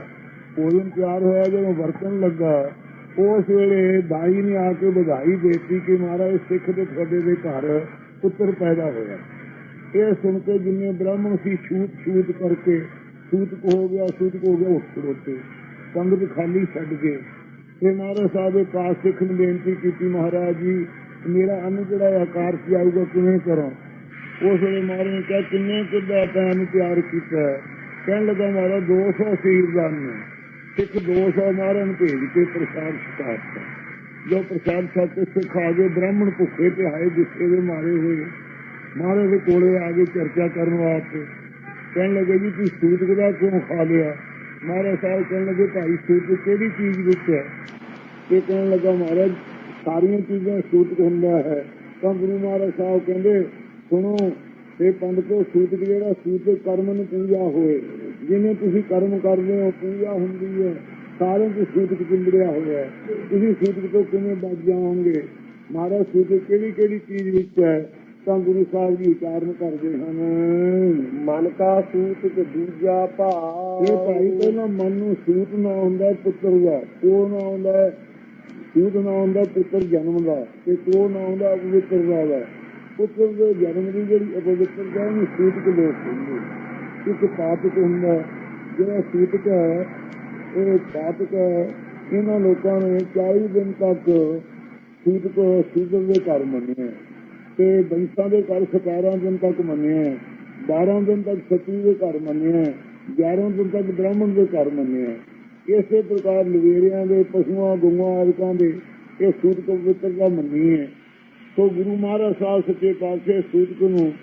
ਭੋਜਨ ਤਿਆਰ ਹੋਇਆ, ਜਦੋਂ ਵਰਤਣ ਲੱਗਾ, ਉਸ ਵੇਲੇ ਦਾਈ ਨੇ ਆ ਕੇ ਵਧਾਈ ਦੇਤੀ ਕਿ ਮਹਾਰਾਜ ਸਿੱਖ ਦੇ ਤੁਹਾਡੇ ਦੇ ਘਰ ਪੁੱਤਰ ਪੈਦਾ ਹੋਇਆ। ਇਹ ਸੁਣ ਕੇ ਜਿੰਨੇ ਬ੍ਰਾਹਮਣ ਸੀ ਛੂਤ ਛੂਤ ਕਰਕੇ ਸੂਤਕ ਹੋ ਗਿਆ ਸੂਤਕ ਹੋ ਗਿਆ, ਉੱਠ ਖੜੋਤੇ ਸੰਗਤ ਖਾਲੀ ਛੱਡ ਕੇ। ਤੇ ਮਹਾਰਾਜ ਸਾਹਿਬ ਦੇ ਪਾਸ ਸਿੱਖ ਨੂੰ ਬੇਨਤੀ ਕੀਤੀ, ਮਹਾਰਾਜ ਜੀ, ਮੇਰਾ ਅੰਨ ਜਿਹੜਾ ਆਕਾਰ ਸੀ, ਆਊਗਾ ਕਿਵੇਂ ਕਰਾਂ? ਉਸ ਵੇਲੇ ਮਹਾਰਾਜ ਨੇ ਕਿਹਾ, ਕਿੰਨੇ ਕਿੱਦਾਂ ਪੈਨ ਤਿਆਰ ਕੀਤਾ ਕਹਿਣ ਲੱਗਾ, ਮਹਾਰਾਜ 200 ਸੀਰਦਾਨ ਨੇ ਸਿੱਖ 200 ਮਹਾਰਾਜ ਨੂੰ ਭੇਜ ਕੇ ਪ੍ਰਸਾਦ ਛਕਾਤਾ ਜੋ ਪ੍ਰਸਾਦ ਛਕ ਕੇ ਸਿੱਖ ਆ ਗਏ ਬ੍ਰਾਹਮਣ ਭੁੱਖੇ ਤੇ ਆਏ ਜਿੱਥੇ ਦੇ ਮਾਰੇ ਹੋਏ ਮਹਾਰਾਜ ਦੇ ਕੋਲੇ ਆ ਕੇ ਚਰਚਾ ਕਰਨ ਵਾਸਤੇ ਕਹਿਣ ਲੱਗੇ ਜੀ ਤੁਸੀਂ ਸੂਤਕ ਦਾ ਕਿਉਂ ਖਾ ਲਿਆ? ਮਹਾਰਾਜ ਸਾਹਿਬ ਕਹਿਣ ਲੱਗੇ, ਭਾਈ ਸੂਤ ਕਿਹੜੀ ਚੀਜ਼ ਵਿੱਚ ਹੈ? ਇਹ ਕਹਿਣ ਲੱਗਾ, ਮਹਾਰਾਜ, ਸਾਰੀਆਂ ਚੀਜ਼ਾਂ ਸੂਤਕ ਹੁੰਦਾ ਹੈ। ਤਾਂ ਗੁਰੂ ਮਹਾਰਾਜ ਸਾਹਿਬ ਕਹਿੰਦੇ, ਸੁਣੋ, ਇਹ ਪੰਡਤੋ ਸੂਤਕ ਜਿਹੜਾ ਸੂਤਕ ਕਰਮ ਨੂੰ ਪੂਜਾ ਹੋਏ। ਜਿਵੇਂ ਤੁਸੀਂ ਕਰਮ ਕਰਦੇ ਹੋ, ਪੂਜਾ ਹੁੰਦੀ ਹੈ। ਸਾਰਿਆਂ ਦੇ ਸੂਤਕ ਚਿੰਬੜਿਆ ਹੋਇਆ ਤੁਸੀਂ ਸੂਤਕ ਤੋਂ ਕਿਵੇਂ ਬਚ ਜਾਓਗੇ? ਮਹਾਰਾਜ ਸੂਤ ਕਿਹੜੀ ਕਿਹੜੀ ਚੀਜ਼ ਵਿੱਚ ਹੈ? ਤਾਂ ਗੁਰੂ ਸਾਹਿਬ ਜੀ ਉਚਾਰਨ ਕਰਦੇ ਹਨ। ਮਨ ਕਾ ਸੂਤਕ ਦੂਜਾ ਭਾਉ ਇਹ ਭਾਈ ਪਹਿਲਾਂ ਮਨ ਨੂੰ ਸੂਤ ਨਾ ਹੁੰਦਾ ਪੁੱਤਰ ਦਾ। ਉਹ ਨਾ ਹੁੰਦਾ ਸੂਤ ਨਾ ਹੁੰਦਾ ਪੁੱਤਰ ਜਨਮ ਦਾ। ਤੇ ਕੋ ਨਾ ਹੁੰਦਾ ਪਵਿੱਤਰਤਾ ਦਾ ਪੁੱਤਰ ਦੇ ਜਨਮ ਦੀ ਜਿਹੜੀ ਅਪਵਿੱਤਰਤਾ ਨੂੰ ਸੂਤਕ ਲੋਕ ਕਹਿੰਦੇ ਇੱਕ ਪਾਪਕ ਹੁੰਦਾ ਜਿਹੜਾ ਸੂਤਕ ਹੈ ਇਹ ਪਾਪਕ ਹੈ। ਇਹਨਾਂ ਲੋਕਾਂ ਨੇ 40 ਦਿਨ ਤੱਕ ਸੂਤਕ ਸੂਤਕ ਦੇ ਘਰ ਮੰਨਿਆ। ਤੇ ਬੰਸਾਂ ਦੇ ਘਰ 17 ਦਿਨ ਤੱਕ ਮੰਨਿਆ 12 ਦਿਨ ਤੱਕ ਸਤੀ ਦੇ ਘਰ ਮੰਨਿਆ 11 ਦਿਨ ਤੱਕ ਬ੍ਰਾਹਮਣ ਦੇ ਘਰ ਮੰਨਿਆ ਇਸੇ ਪ੍ਰਕਾਰ ਲਵੇਰਿਆਂ ਦੇ, ਪਸ਼ੂਆਂ, ਗਊਆਂ ਆਦਿਕਾਂ ਦੇ ਇਹ ਸੂਤਕ ਪਵਿੱਤਰਤਾ ਮੰਨੀ ਹੈ। ਸੋ ਗੁਰੂ ਮਹਾਰਾਜ ਸਾਹਿਬ ਸੱਚੇ ਪਾਤਸ਼ਾਹ ਸੂਤਕ ਨੂੰ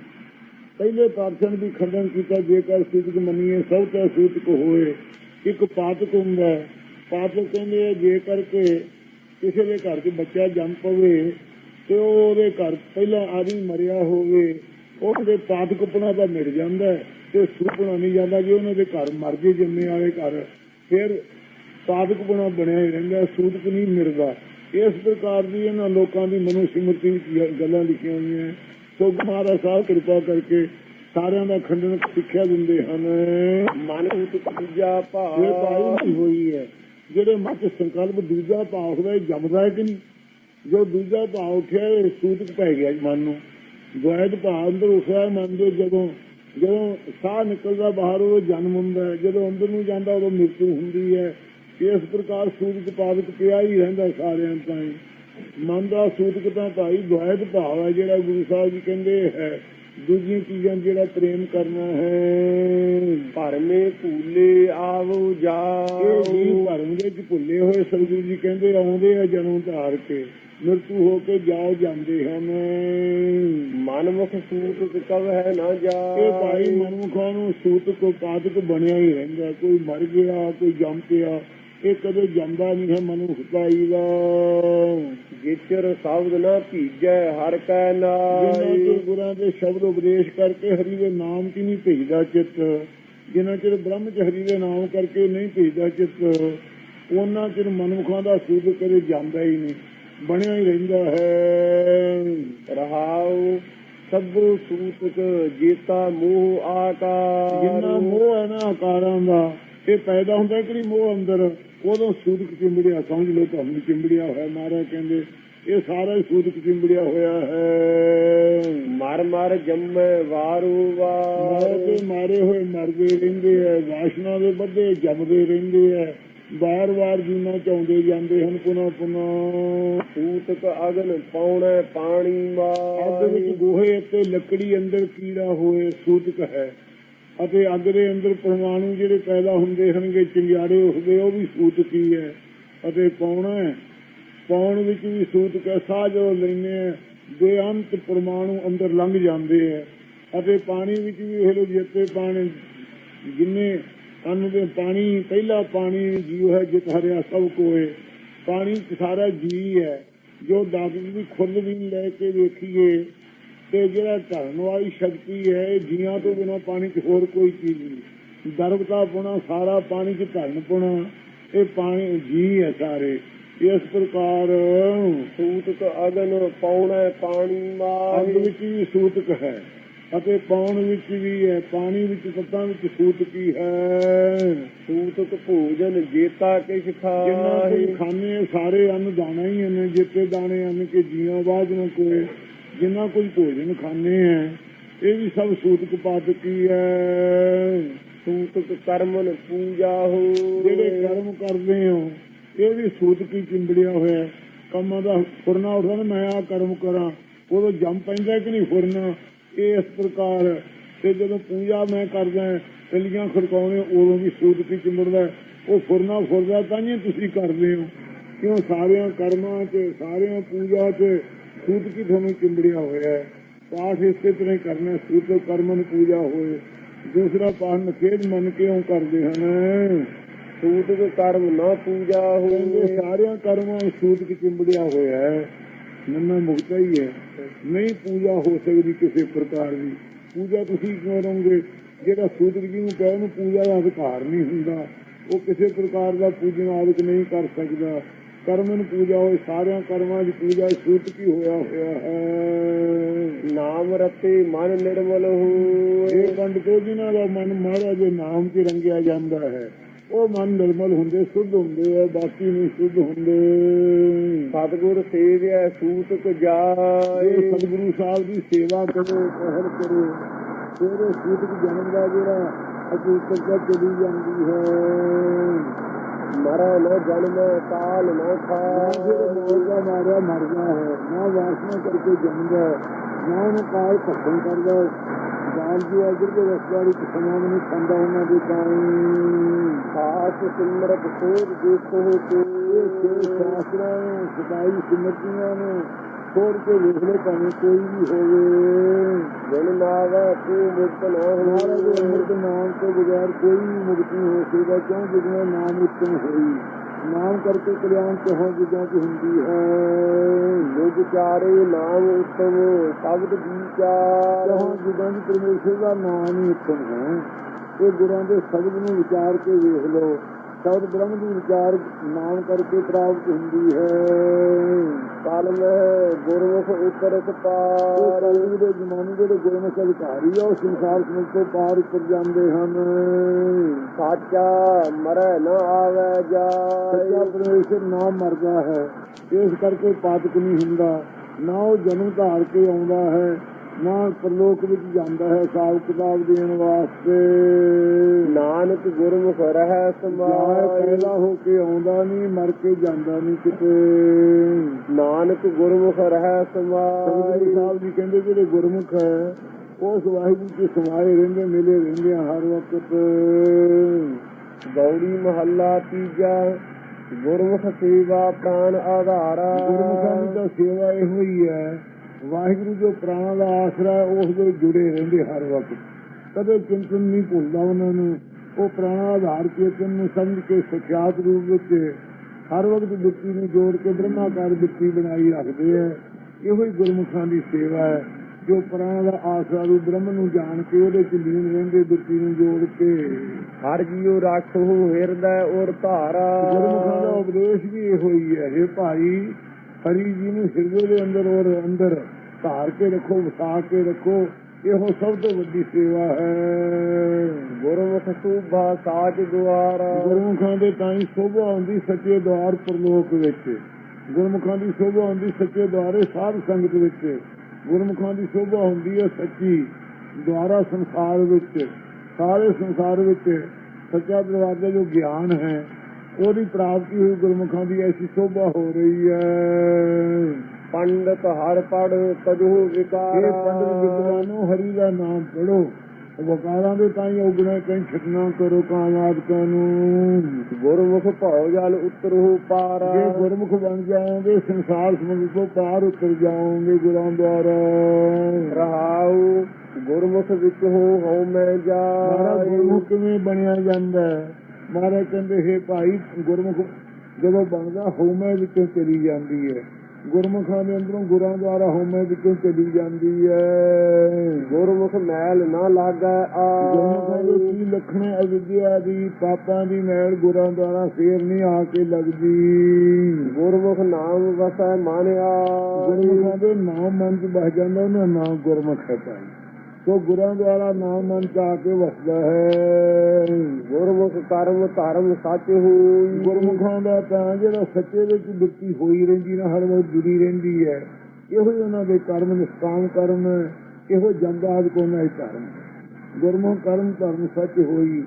ਪਹਿਲੇ ਪਾਤਸ਼ਾਹ ਨੇ ਵੀ ਖੰਡਨ ਕੀਤਾ, ਜੇਕਰ ਸੂਤਕ ਮੰਨੀਏ, ਸਭ ਤੋਂ ਸੂਤਕ ਹੋਏ, ਇੱਕ ਪਾਤਕ ਹੁੰਦਾ ਹੈ। ਪਾਤਕ ਕਹਿੰਦੇ ਆ, ਜੇਕਰ ਕਿ ਕਿਸੇ ਦੇ ਘਰ 'ਚ ਬੱਚਾ ਜੰਮ ਪਵੇ ਤੇ ਉਹ ਉਹਦੇ ਘਰ ਪਹਿਲਾਂ ਆਦਮੀ ਮਰਿਆ ਹੋਵੇ ਉਹਦੇ ਪਾਤਕਪਣਾ ਦਾ ਮਿਟ ਜਾਂਦਾ ਤੇ ਸੁਪਨਾ ਨਹੀਂ ਜਾਂਦਾ ਜੇ ਉਹਨਾਂ ਦੇ ਘਰ ਮਰ ਜੇ ਜੰਮੇ ਵਾਲੇ ਘਰ। ਫਿਰ ਸਾਧਕ ਬਣਾ ਬਣਿਆ ਹੀ ਰਹਿੰਦਾ ਸੂਤਕ ਨਹੀਂ ਮਿਰਦਾ ਇਸ ਪ੍ਰਕਾਰ ਦੀ ਇਹਨਾਂ ਲੋਕਾਂ ਦੀ ਮਨੁ ਸਿਮਰਤੀ ਵਿੱਚ ਗੱਲਾਂ ਲਿਖੀਆਂ ਹੋਈਆਂ ਸੋ ਮਹਾਰਾਜ ਸਾਹਿਬ ਕਿਰਪਾ ਕਰਕੇ ਸਾਰਿਆਂ ਦਾ ਖੰਡਨ ਸਿੱਖਿਆ ਦਿੰਦੇ ਹਨ। ਮਨ ਇਹ ਪਾਈ ਭਾਵ ਹੋਈ ਹੈ ਜਿਹੜੇ ਮਤ ਸੰਕਲਪ ਦੂਜਾ ਭਾਵ ਇਹ ਜੰਮਦਾ ਹੈ ਕਿ ਨਹੀਂ? ਜੋ ਦੂਜਾ ਭਾਵ ਉੱਠਿਆ, ਇਹ ਸੂਤਕ ਪੈ ਗਿਆ ਮਨ ਨੂੰ। ਦੁਆਇਤ ਭਾਵ ਅੰਦਰ ਉੱਠਿਆ, ਮਨ ਦੇ ਜਦੋਂ ਜਦੋਂ ਸਾਹ ਨਿਕਲਦਾ ਬਾਹਰ ਉਹ ਜਨਮ ਹੁੰਦਾ ਹੈ। ਜਦੋਂ ਅੰਦਰ ਨੂੰ ਜਾਂਦਾ, ਉਦੋਂ ਮ੍ਰਿਤੂ ਹੁੰਦੀ ਹੈ। ਇਸ ਪ੍ਰਕਾਰ ਸੂਤਕ ਪਾਵਕ ਪਿਆ ਹੀ ਰਹਿੰਦਾ ਸਾਰਿਆਂ ਤਾਈਂ। ਮਨ ਦਾ ਸੂਤਕ ਤਾਂ ਭਾਈ ਦੁਆਇਤ ਭਾਵ ਹੈ, ਜਿਹੜਾ ਗੁਰੂ ਸਾਹਿਬ ਜੀ ਕਹਿੰਦੇ ਹੈ ਦੂਜੀਆਂ ਚੀਜ਼ਾਂ ਜਿਹੜਾ ਪ੍ਰੇਮ ਕਰਨਾ ਹੈ। ਭਰਮੇ ਭੂਲੇ ਆਵੋ ਇਹ ਜਾਓ ਧਰਮ ਦੇ ਵਿੱਚ ਭੁੱਲੇ ਹੋਏ ਸਤਿਗੁਰੂ ਜੀ ਕਹਿੰਦੇ ਆਉਂਦੇ ਆ ਜਨਮ ਧਾਰ ਕੇ ਮਰਤੂ ਹੋ ਕੇ ਜਾਓ ਜਾਂਦੇ ਹਨ। ਮਨਮੁਖ ਸੂਤ ਕਵ ਹੈ ਨਾ ਇਹ ਭਾਈ ਮਨੁੱਖਾਂ ਨੂੰ ਸੂਤਕ ਪਾਦਕ ਬਣਿਆ ਹੀ ਰਹਿੰਦਾ ਕੋਈ ਮਰ ਗਿਆ ਕੋਈ ਜੰਮ ਪਿਆ ਇਹ ਕਦੇ ਜੰਮਦਾ ਨਹੀਂ ਹੈ ਮਨੁੱਖ ਭਾਈ ਦਾ ਜਿਚਰ ਸ਼ਬਦ ਨਾ ਭੀਜੈ ਹਰ ਕੈ ਜਿਨ੍ਹਾਂ ਨਾਏ ਚਿਰ ਗੁਰਾਂ ਦੇ ਸ਼ਬਦ ਉਪਦੇਸ਼ ਕਰਕੇ ਹਰੀ ਦੇ ਨਾਮ 'ਚ ਨਹੀਂ ਭੇਜਦਾ ਚਿੱਤ ਜਿਨ੍ਹਾਂ ਚਿਰ ਬ੍ਰਹਮ 'ਚ ਹਰੀ ਦੇ ਨਾਮ ਕਰਕੇ ਨਹੀਂ ਭੇਜਦਾ ਚਿੱਤ ਉਹਨਾਂ ਚਿਰ ਮਨੁੱਖਾਂ ਦਾ ਸੂਤਕ ਕਦੇ ਜਾਂਦਾ ਹੀ ਨਹੀਂ। ਬਣਿਆ ਹੀ ਰਹਿੰਦਾ ਹੈ। ਰਹਾਉ ਸਭੂ ਸੂਤਕ ਜੀਤਾ ਮੋਹ ਆਕਾਰ। ਜਿੰਨਾ ਮੋਹ ਹੈ ਨਾ ਆਕਾਰਾਂ ਦਾ ਇਹ ਪੈਦਾ ਹੁੰਦਾ ਕਿ ਮੋਹ ਅੰਦਰ? ਉਦੋਂ ਸੂਤਕ ਚਿੰਬੜਿਆ ਸਮਝ ਲਓ ਤੁਹਾਨੂੰ ਚਿੰਬੜਿਆ ਹੋਇਆ ਮਹਾਰਾਜ ਕਹਿੰਦੇ ਇਹ ਸਾਰਾ ਹੀ ਸੂਤਕ ਚਿੰਬੜਿਆ ਹੋਇਆ ਹੈ। ਮਰ ਮਰ ਜੰਮੈ ਵਾਰੂ ਵਾਰ। ਮਾਰੇ ਹੋਏ ਮਰਦੇ ਰਹਿੰਦੇ ਐ ਵਾਸ਼ਨਾ ਦੇ ਵੱਧੇ ਜੰਮਦੇ ਰਹਿੰਦੇ ਐ। ਵਾਰ-ਵਾਰ ਜੀਣਾ ਚਾਹੁੰਦੇ ਜਾਂਦੇ ਹਨ ਪੁਨਾ ਪੁਨਾ। ਸੂਤਕ ਅਗਨ ਪਾਉਣਾ ਪਾਣੀ ਅੱਗ ਵਿੱਚ ਮਾਰ ਗੋਹੇ ਅਤੇ ਲੱਕੜੀ ਅੰਦਰ ਕੀੜਾ ਹੋਏ ਸੂਤਕ ਹੈ। ਅਤੇ ਅੱਗ ਦੇ ਅੰਦਰ ਪਰਮਾਣੂ ਜਿਹੜੇ ਪੈਦਾ ਹੁੰਦੇ ਹਨਗੇ ਚਿੰਗਿਆੜੇ ਉੱਠਦੇ, ਉਹ ਵੀ ਸੂਤ ਕੀ ਹੈ? ਅਤੇ ਪਾਉਣਾ ਪਾਉਣ ਵਿੱਚ ਵੀ ਸੂਤਕ ਹੈ ਸਾਹ ਜੋ ਲੈਨੇ ਆ ਬੇਅੰਤ ਪਰਮਾਣੂ ਅੰਦਰ ਲੰਘ ਜਾਂਦੇ ਹੈ। ਅਤੇ ਪਾਣੀ ਵਿੱਚ ਵੀ ਇਹ ਲੋ ਜਿੱਤੇ ਪਾਣੀ, ਜਿੰਨੇ ਅੰਨ ਦੇ ਪਾਣੀ, ਪਹਿਲਾ ਪਾਣੀ ਜੀਵ ਹੈ, ਜਿਤ ਹਰਿਆ ਸਭ ਕੋਏ। ਪਾਣੀ ਸਾਰਾ ਜੀ ਹੈ। ਜੋ ਡਾਕਟਰ ਦੀ ਖੁੱਲ ਵੀ ਲੈ ਕੇ ਵੇਖੀਏ ਤੇ ਜਿਹੜਾ ਧਰਨ ਵਾਲੀ ਸ਼ਕਤੀ ਹੈ ਜੀਆਂ ਤੋਂ ਬਿਨਾਂ ਪਾਣੀ 'ਚ ਹੋਰ ਕੋਈ ਚੀਜ਼ ਨਹੀਂ। ਦਰਬਤਾ ਪੁਣਾ ਸਾਰਾ ਪਾਣੀ 'ਚ ਧਰਨ ਪੁਣਾ। ਇਹ ਪਾਣੀ ਜੀ ਹੈ ਸਾਰੇ। ਇਸ ਪ੍ਰਕਾਰ ਸੂਤਕ ਅਗਨ ਪਾਣੀ ਅੱਗ ਮਾਰ ਵਿੱਚ ਵੀ ਸੂਤਕ ਹੈ ਅਤੇ ਪਾਉਣ ਵਿੱਚ ਵੀ ਹੈ। ਪਾਣੀ ਵਿੱਚ ਤੱਤਾਂ ਵਿੱਚ ਸੂਤਕੀ ਹੈ ਸੂਤਕ ਭੋਜਨ ਜੇਤਾ ਕਿਛ ਜਿੰਨਾ ਖਾਹੇ ਕੋਈ ਖਾਣੇ ਸਾਰੇ ਅੰਨ ਦਾਣਾ ਹੀ ਹਨ। ਜਿੱਤੇ ਦਾਣੇ ਅੰਨ ਕੇ ਜੀਆਂ ਬਾਅਦ ਨੂੰ ਕੋਈ ਜਿੰਨਾ ਕੋਈ ਭੋਜਨ ਖਾਣੇ ਹੈ ਇਹ ਵੀ ਸਭ ਸੂਤਕ ਪਾਤਕੀ ਹੈ ਸੂਤਕ ਕਰਮਨ ਪੂਜਾ ਹੋ। ਜਿਹੜੇ ਕਰਮ ਕਰਦੇ ਹੋ ਇਹ ਵੀ ਸੂਤਕੀ ਚਿੰਬੜਿਆ ਹੋਇਆ ਹੈ। ਕੰਮਾਂ ਦਾ ਫੁਰਨਾ ਉੱਠਦਾ ਮੈਂ ਆ ਕਰਮ ਕਰਾਂ ਉਦੋਂ ਜੰਮ ਪੈਂਦਾ ਕਿ ਨਹੀਂ ਫੁਰਨਾ? ਇਹ ਇਸ ਪ੍ਰਕਾਰ ਤੇ ਜਦੋਂ ਪੂਜਾ ਮੈਂ ਕਰਦਾ ਕਲੀਆਂ ਖੜਕਾਉਣੇ ਉਦੋਂ ਵੀ ਸੂਤਕੀ ਚਿੰਬੜਦਾ ਹੈ। ਉਹ ਫੁਰਨਾ ਫੁਰਦਾ ਤਾਂ ਹੀ ਤੁਸੀਂ ਕਰਦੇ ਹੋ। ਕਿਉਂ? ਸਾਰਿਆਂ ਕਰਮਾਂ 'ਚ ਸਾਰਿਆਂ ਪੂਜਾ 'ਚ ਸੂਤਕੀ ਤੁਹਾਨੂੰ ਚਿੰਬੜਿਆ ਹੋਇਆ ਹੈ? ਪਾਠ ਇਸੇ ਤਰ੍ਹਾਂ ਹੀ ਕਰਨਾ ਸੂਤਕ ਕਰਮਨ ਪੂਜਾ ਹੋਏ ਦੂਸਰਾ ਪਾਠ ਨਖੇਜ ਮੰਨ ਕੇ ਉਹ ਕਰਦੇ ਹਨ। ਸੂਤਕ ਕਰਮ ਨਾ ਪੂਜਾ ਹੋਏ ਸਾਰਿਆਂ ਕਰਮਾਂ ਵਿੱਚ ਸੂਤਕ ਚਿੰਬੜਿਆ ਹੋਇਆ ਹੈ। ਨੰਨਾ ਮੁਕਤਾ ਹੀ ਹੈ। ਨਹੀਂ ਪੂਜਾ ਹੋ ਸਕਦੀ ਕਿਸੇ ਪ੍ਰਕਾਰ ਦੀ। ਪੂਜਾ ਤੁਸੀਂ ਕਿਉਂ ਕਰੋਗੇ? ਜਿਹੜਾ ਸੂਤਕ ਜੀ ਨੂੰ ਕਹੇ ਉਹਨੂੰ ਪੂਜਾ ਦਾ ਅਧਿਕਾਰ ਨਹੀਂ ਹੁੰਦਾ। ਉਹ ਕਿਸੇ ਪ੍ਰਕਾਰ ਦਾ ਪੂਜਨ ਆਦਿਕ ਨਹੀਂ ਕਰ ਸਕਦਾ। ਕਰਮਨ ਪੂਜਾ ਹੋਏ ਸਾਰਿਆਂ ਕਰਮਾਂ ਦੀ ਪੂਜਾ ਹੀ ਹੋਇਆ ਹੋਇਆ ਹੈ? ਨਾਮ ਰਤੇ ਮਨ ਨਿਰਮਲ ਹੋਏ। ਇਹ ਪੰਡਤੋ ਜਿਨ੍ਹਾਂ ਦਾ ਮਨ ਮਹਾਰਾਜ ਦੇ ਨਾਮ 'ਚ ਰੰਗਿਆ ਜਾਂਦਾ ਹੈ ਉਹ ਮਨ ਨਿਰਮਲ ਹੁੰਦੇ ਸੁੱਧ ਹੁੰਦੇ ਆ ਬਾਕੀ ਨਹੀਂ ਸੁੱਧ ਹੁੰਦੇ। ਸਤਿਗੁਰ ਸੇਵਿਆ ਸੂਤਕ ਜਾਏ ਸਤਿਗੁਰੂ ਸਾਹਿਬ ਦੀ ਸੇਵਾ ਕਰੋ ਪਹਿਰ ਕਰੋ ਉਹ ਸੂਤਕ ਜਨਮ ਦਾ ਜਿਹੜਾ ਹਕੀਕਤ ਚਲੀ ਜਾਂਦੀ ਹੈ। ਮਰੈ ਨ ਜਨਮ ਕਾਲ ਨ ਨਾ ਫਿਰ ਮੌਤ ਦਾ ਮਾਰਿਆ ਮਰਦਾ ਹੈ ਨਾ ਵਾਸਨਾ ਕਰਕੇ ਜੰਮਦਾ ਨਾ ਉਹਨੂੰ ਕਾਲ ਭੱਖਣ ਕਰਦਾ ਗਾਲ ਜੀ ਅਜਰ ਦੇ ਰਸਤਾ ਵਿੱਚ ਸਮਾਨ ਨਹੀਂ ਖਾਂਦਾ ਉਹਨਾਂ ਦੇ ਕਾਈ ਖਾਸ ਸਿਮਰਤ ਸੋਧ ਦੇਖੋ ਤੇ ਇਹ ਸ਼ਾਸਤਰਾਂ ਨੂੰ ਸਤਾਈ ਸਿਮਰਤੀਆਂ ਨੂੰ। ਛੋੜ ਕੇ ਵੇਖ ਲੈ ਭਾਵੇਂ ਕੋਈ ਵੀ ਹੋਵੇ। ਜਨ ਨਾਵਾ ਤੂੰ ਮੁਕਤ ਨ ਦੇ ਹੋਏ ਅੰਮ੍ਰਿਤ ਨਾਮ ਤੋਂ ਬਗੈਰ ਕੋਈ ਵੀ ਮੁਕਤੀ ਨਹੀਂ ਹੋ ਸਕਦਾ ਕਿਉਂ? ਜਿਵੇਂ ਨਾਮ ਉਤਮ ਹੋਈ। ਨਾਮ ਕਰਕੇ ਕਲਿਆਣ ਕਹਾਂ ਜਿੱਦਾਂ ਕਿ ਹੁੰਦੀ ਹੈ? ਲੋਕ ਚਾਰੇ ਨਾਮ ਉਤਮ ਸ਼ਬਦ ਵਿਚਾਰ। ਕਹਾਂ ਜਿੱਦਾਂ ਕਿ ਪਰਮੇਸ਼ਰ ਦਾ ਨਾਮ ਹੀ ਉਤਮ ਹੈ। ਇਹ ਗੁਰਾਂ ਦੇ ਸ਼ਬਦ ਨੂੰ ਵਿਚਾਰ ਕੇ ਵੇਖ ਲਓ। ਸ਼ਬਦ ਬ੍ਰਹਮ ਦੀ ਵਿਚਾਰ ਨਾਮ ਕਰਕੇ ਪ੍ਰਾਪਤ ਹੁੰਦੀ ਹੈ। ਕਾਲ ਮਹਿ ਗੁਰਮੁਖ ਉਤਰਤ ਪਾਰ। ਕਲਯੁਗ ਦੇ ਜ਼ਮਾਨੇ ਜਿਹੜੇ ਗੁਰਮੁਖ ਅਧਿਕਾਰੀ ਆ ਉਹ ਸੰਸਾਰ ਸਮੁੰਦਰ ਤੋਂ ਪਾਰ ਉੱਤਰ ਜਾਂਦੇ ਹਨ। ਸਾਚਾ ਮਰੈ ਨ ਆਵੈ ਸੱਚਾ ਜਾਇ ਪਰਮੇਸ਼ਰ ਨਾ ਮਰਦਾ ਹੈ। ਇਸ ਕਰਕੇ ਪਾਤਕ ਨਹੀਂ ਹੁੰਦਾ। ਨਾ ਉਹ ਜਨਮ ਧਾਰ ਕੇ ਆਉਂਦਾ ਹੈ। ਨਾ ਪਰਲੋਕ ਵਿੱਚ ਜਾਂਦਾ ਹੈ ਹਿਸਾਬ ਕਿਤਾਬ ਦੇਣ ਵਾਸਤੇ। ਨਾਨਕ ਗੁਰਮੁਖ ਰਹਿ ਸਮਾਇ ਪੈਦਾ ਹੋ ਕੇ ਆਉਂਦਾ ਨਹੀਂ ਮਰ ਕੇ ਜਾਂਦਾ ਨਹੀਂ ਕਿਤੇ। ਨਾਨਕ ਗੁਰਮੁਖ ਰਹਿ ਸਮਾਇ ਸਾਹਿਬ ਜੀ ਕਹਿੰਦੇ ਜਿਹੜੇ ਗੁਰਮੁਖ ਹੈ ਉਸ ਵਾਹਿਗੁਰੂ ਦੇ ਸਮਾਏ ਰਹਿੰਦੇ ਮਿਲੇ ਰਹਿੰਦੇ ਹਰ ਵਕਤ। ਗੌੜੀ ਮਹੱਲਾ ਤੀਜਾ ਗੁਰਮੁਖ ਸੇਵਾ ਪ੍ਰਾਨ ਆਧਾਰਾ। ਗੁਰਮੁਖਾਂ ਦੀ ਤਾਂ ਸੇਵਾ ਇਹੋ ਹੀ ਹੈ ਵਾਹਿਗੁਰੂ ਜੋ ਪ੍ਰਾਣ ਦਾ ਆਸਰਾ ਹੈ, ਉਸ ਦੇ ਜੁੜੇ ਰਹਿੰਦੇ ਹਰ ਵਕਤ। ਕਦੇ ਚਿੰਤਨ ਨਹੀਂ ਭੁੱਲਦਾ ਉਹਨਾਂ ਨੂੰ। ਉਹ ਪ੍ਰਾਣਾ ਆਧਾਰ ਚੇਤਨ ਨੂੰ ਸਮਝ ਕੇ ਸੁਖਿਆਤ ਰੂਪ ਵਿੱਚ ਹਰ ਵਕਤ ਬਿੱਤੀ ਨੂੰ ਜੋੜ ਕੇ ਬ੍ਰਹਮਾਕਾਰ ਬਿੱਤੀ ਬਣਾਈ ਰੱਖਦੇ ਹੈ। ਇਹੋ ਹੀ ਗੁਰਮੁਖਾਂ ਦੀ ਸੇਵਾ ਹੈ ਜੋ ਪ੍ਰਾਣ ਦਾ ਆਸਰਾ ਰੂਪ ਬ੍ਰਹਮ ਨੂੰ ਜਾਣ ਕੇ ਉਹਦੇ ਚ ਲੀਨ ਰਹਿੰਦੇ ਬਿੱਤੀ ਨੂੰ ਜੋੜ ਕੇ। ਹਰ ਜੀਉ ਰਾਖੂ ਹਿਰਦੈ ਔਰ ਧਾਰਾ। ਗੁਰਮੁਖਾਂ ਦਾ ਉਪਦੇਸ਼ ਵੀ ਇਹੋ ਹੀ ਹੈ ਇਹ ਭਾਈ ਹਰੀ ਜੀ ਨੂੰ ਹਿਰਦੇ ਦੇ ਅੰਦਰ ਔਰ ਅੰਦਰ ਧਾਰ ਕੇ ਰੱਖੋ ਵਸਾ ਕੇ ਰੱਖੋ ਇਹੋ ਸਭ ਤੋਂ ਵੱਡੀ ਸੇਵਾ ਹੈ। ਗੁਰਮੁਖ ਸੂਭਾ ਸਾਜ ਦੁਆਰਾ। ਗੁਰਮੁਖਾਂ ਦੇ ਤਾਂ ਹੀ ਸੋਭਾ ਹੁੰਦੀ ਸੱਚੇ ਦਵਾਰ ਪਰਲੋਕ ਵਿੱਚ। ਗੁਰਮੁਖਾਂ ਦੀ ਸੋਭਾ ਹੁੰਦੀ ਸੱਚੇ ਦਵਾਰੇ ਸਾਧ ਸੰਗਤ ਵਿੱਚ। ਗੁਰਮੁਖਾਂ ਦੀ ਸੋਭਾ ਹੁੰਦੀ ਹੈ ਸੱਚੀ ਦੁਆਰਾ ਸੰਸਾਰ ਵਿੱਚ। ਸਾਰੇ ਸੰਸਾਰ ਵਿੱਚ ਸੱਚਾ ਦਰਬਾਰ ਦਾ ਜੋ ਗਿਆਨ ਹੈ ਉਹਦੀ ਪ੍ਰਾਪਤੀ ਹੋਈ ਗੁਰਮੁਖਾਂ ਦੀ ਐਸੀ ਸੋਭਾ ਹੋ ਰਹੀ ਹੈ। ਪੰਡਤ ਹਰ ਪੜ ਤਜੂ ਇਹ ਵਿਕਾਰਾ ਪੰਡਤ ਵਿਦਵਾਨੋ ਹਰੀ ਦਾ ਨਾਮ ਪੜੋ ਵਕਾਰਾਂ ਦੇ ਤਾਂ ਹੀ ਉਗਣੇ ਕਹੀਂ ਛਟਣਾ ਕਰੋ ਕਾਮਾਦਕਾਂ ਨੂੰ। ਗੁਰਮੁਖ ਭਉ ਜਲ ਉਤਰੂ ਪਾਰਾ। ਜੇ ਗੁਰਮੁਖ ਬਣ ਜਾਓਗੇ ਸੰਸਾਰ ਸਮੁੰਦਰ ਤੋਂ ਪਾਰ ਉਤਰ ਜਾਓਗੇ ਗੁਰਾਂ ਦੁਆਰਾ। ਰਹਾਉ ਗੁਰਮੁਖ ਵਿੱਚ ਹੋ ਹਉ ਮੈਂ ਜਾਈ ਗੁਰਮੁਖ ਕਿਵੇਂ ਬਣਿਆ ਜਾਂਦਾ ਹੈ? ਮਹਾਰਾਜ ਕਹਿੰਦੇ ਹੈ ਭਾਈ ਗੁਰਮੁਖ ਜਦੋਂ ਬਣਦਾ ਹਉਮੈ ਵਿੱਚੋਂ ਚਲੀ ਜਾਂਦੀ ਹੈ ਗੁਰਮੁਖਾਂ ਦੇ ਅੰਦਰੋਂ ਗੁਰਾਂ ਦੁਆਰਾ ਹਉਮੈ ਵਿੱਚੋਂ ਚਲੀ ਜਾਂਦੀ ਹੈ ਗੁਰਮੁਖ ਮੈਲ ਨਾ ਲਾਗੈ ਗੁਰਮੁਖਾਂ ਦੇ ਆਈ ਕੀ ਲੱਖਣੇ ਅਵਿਦਿਆ ਦੀ ਪਾਪਾਂ ਦੀ ਮੈਲ ਗੁਰਾਂ ਦੁਆਰਾ ਫੇਰ ਨਹੀਂ ਆ ਕੇ ਲੱਗਦੀ। ਗੁਰਮੁਖ ਨਾਮ ਵਸੈ ਮਾਨਿਆ ਗੁਰਮੁਖਾਂ ਦੇ ਨਾਮ ਮਨ ਚ ਬਸ ਜਾਂਦਾ ਉਹਨਾਂ ਨਾਮ ਗੁਰਮੁਖ ਹੈ ਭਾਈ। ਸੋ ਗੁਰਾਂ ਦੁਆਰਾ ਨਾਮ ਮਨ ਚ ਕੇ ਵਸਦਾ ਹੈ। ਗੁਰਮੁਖ ਕਰਮ ਧਰਮ ਸੱਚ ਹੋਈ। ਗੁਰਮੁਖਾਂ ਦਾ ਤਾਂ ਜਿਹੜਾ ਸੱਚੇ ਵਿੱਚ ਬਿੱਤੀ ਹੋਈ ਰਹਿੰਦੀ ਨਾ, ਹਰ ਵਕਤ ਜੁੜੀ ਰਹਿੰਦੀ ਹੈ। ਇਹੋ ਹੀ ਉਹਨਾਂ ਦੇ ਕਰਮ, ਨਿਸ਼ਕਾਮ ਕਰਮ, ਇਹੋ ਜੰਦਾਦ ਕੋਨਾ ਹੀ ਧਰਮ। ਗੁਰਮੁਖ ਕਰਮ, ਧਰਮ ਸੱਚ ਹੋਈ।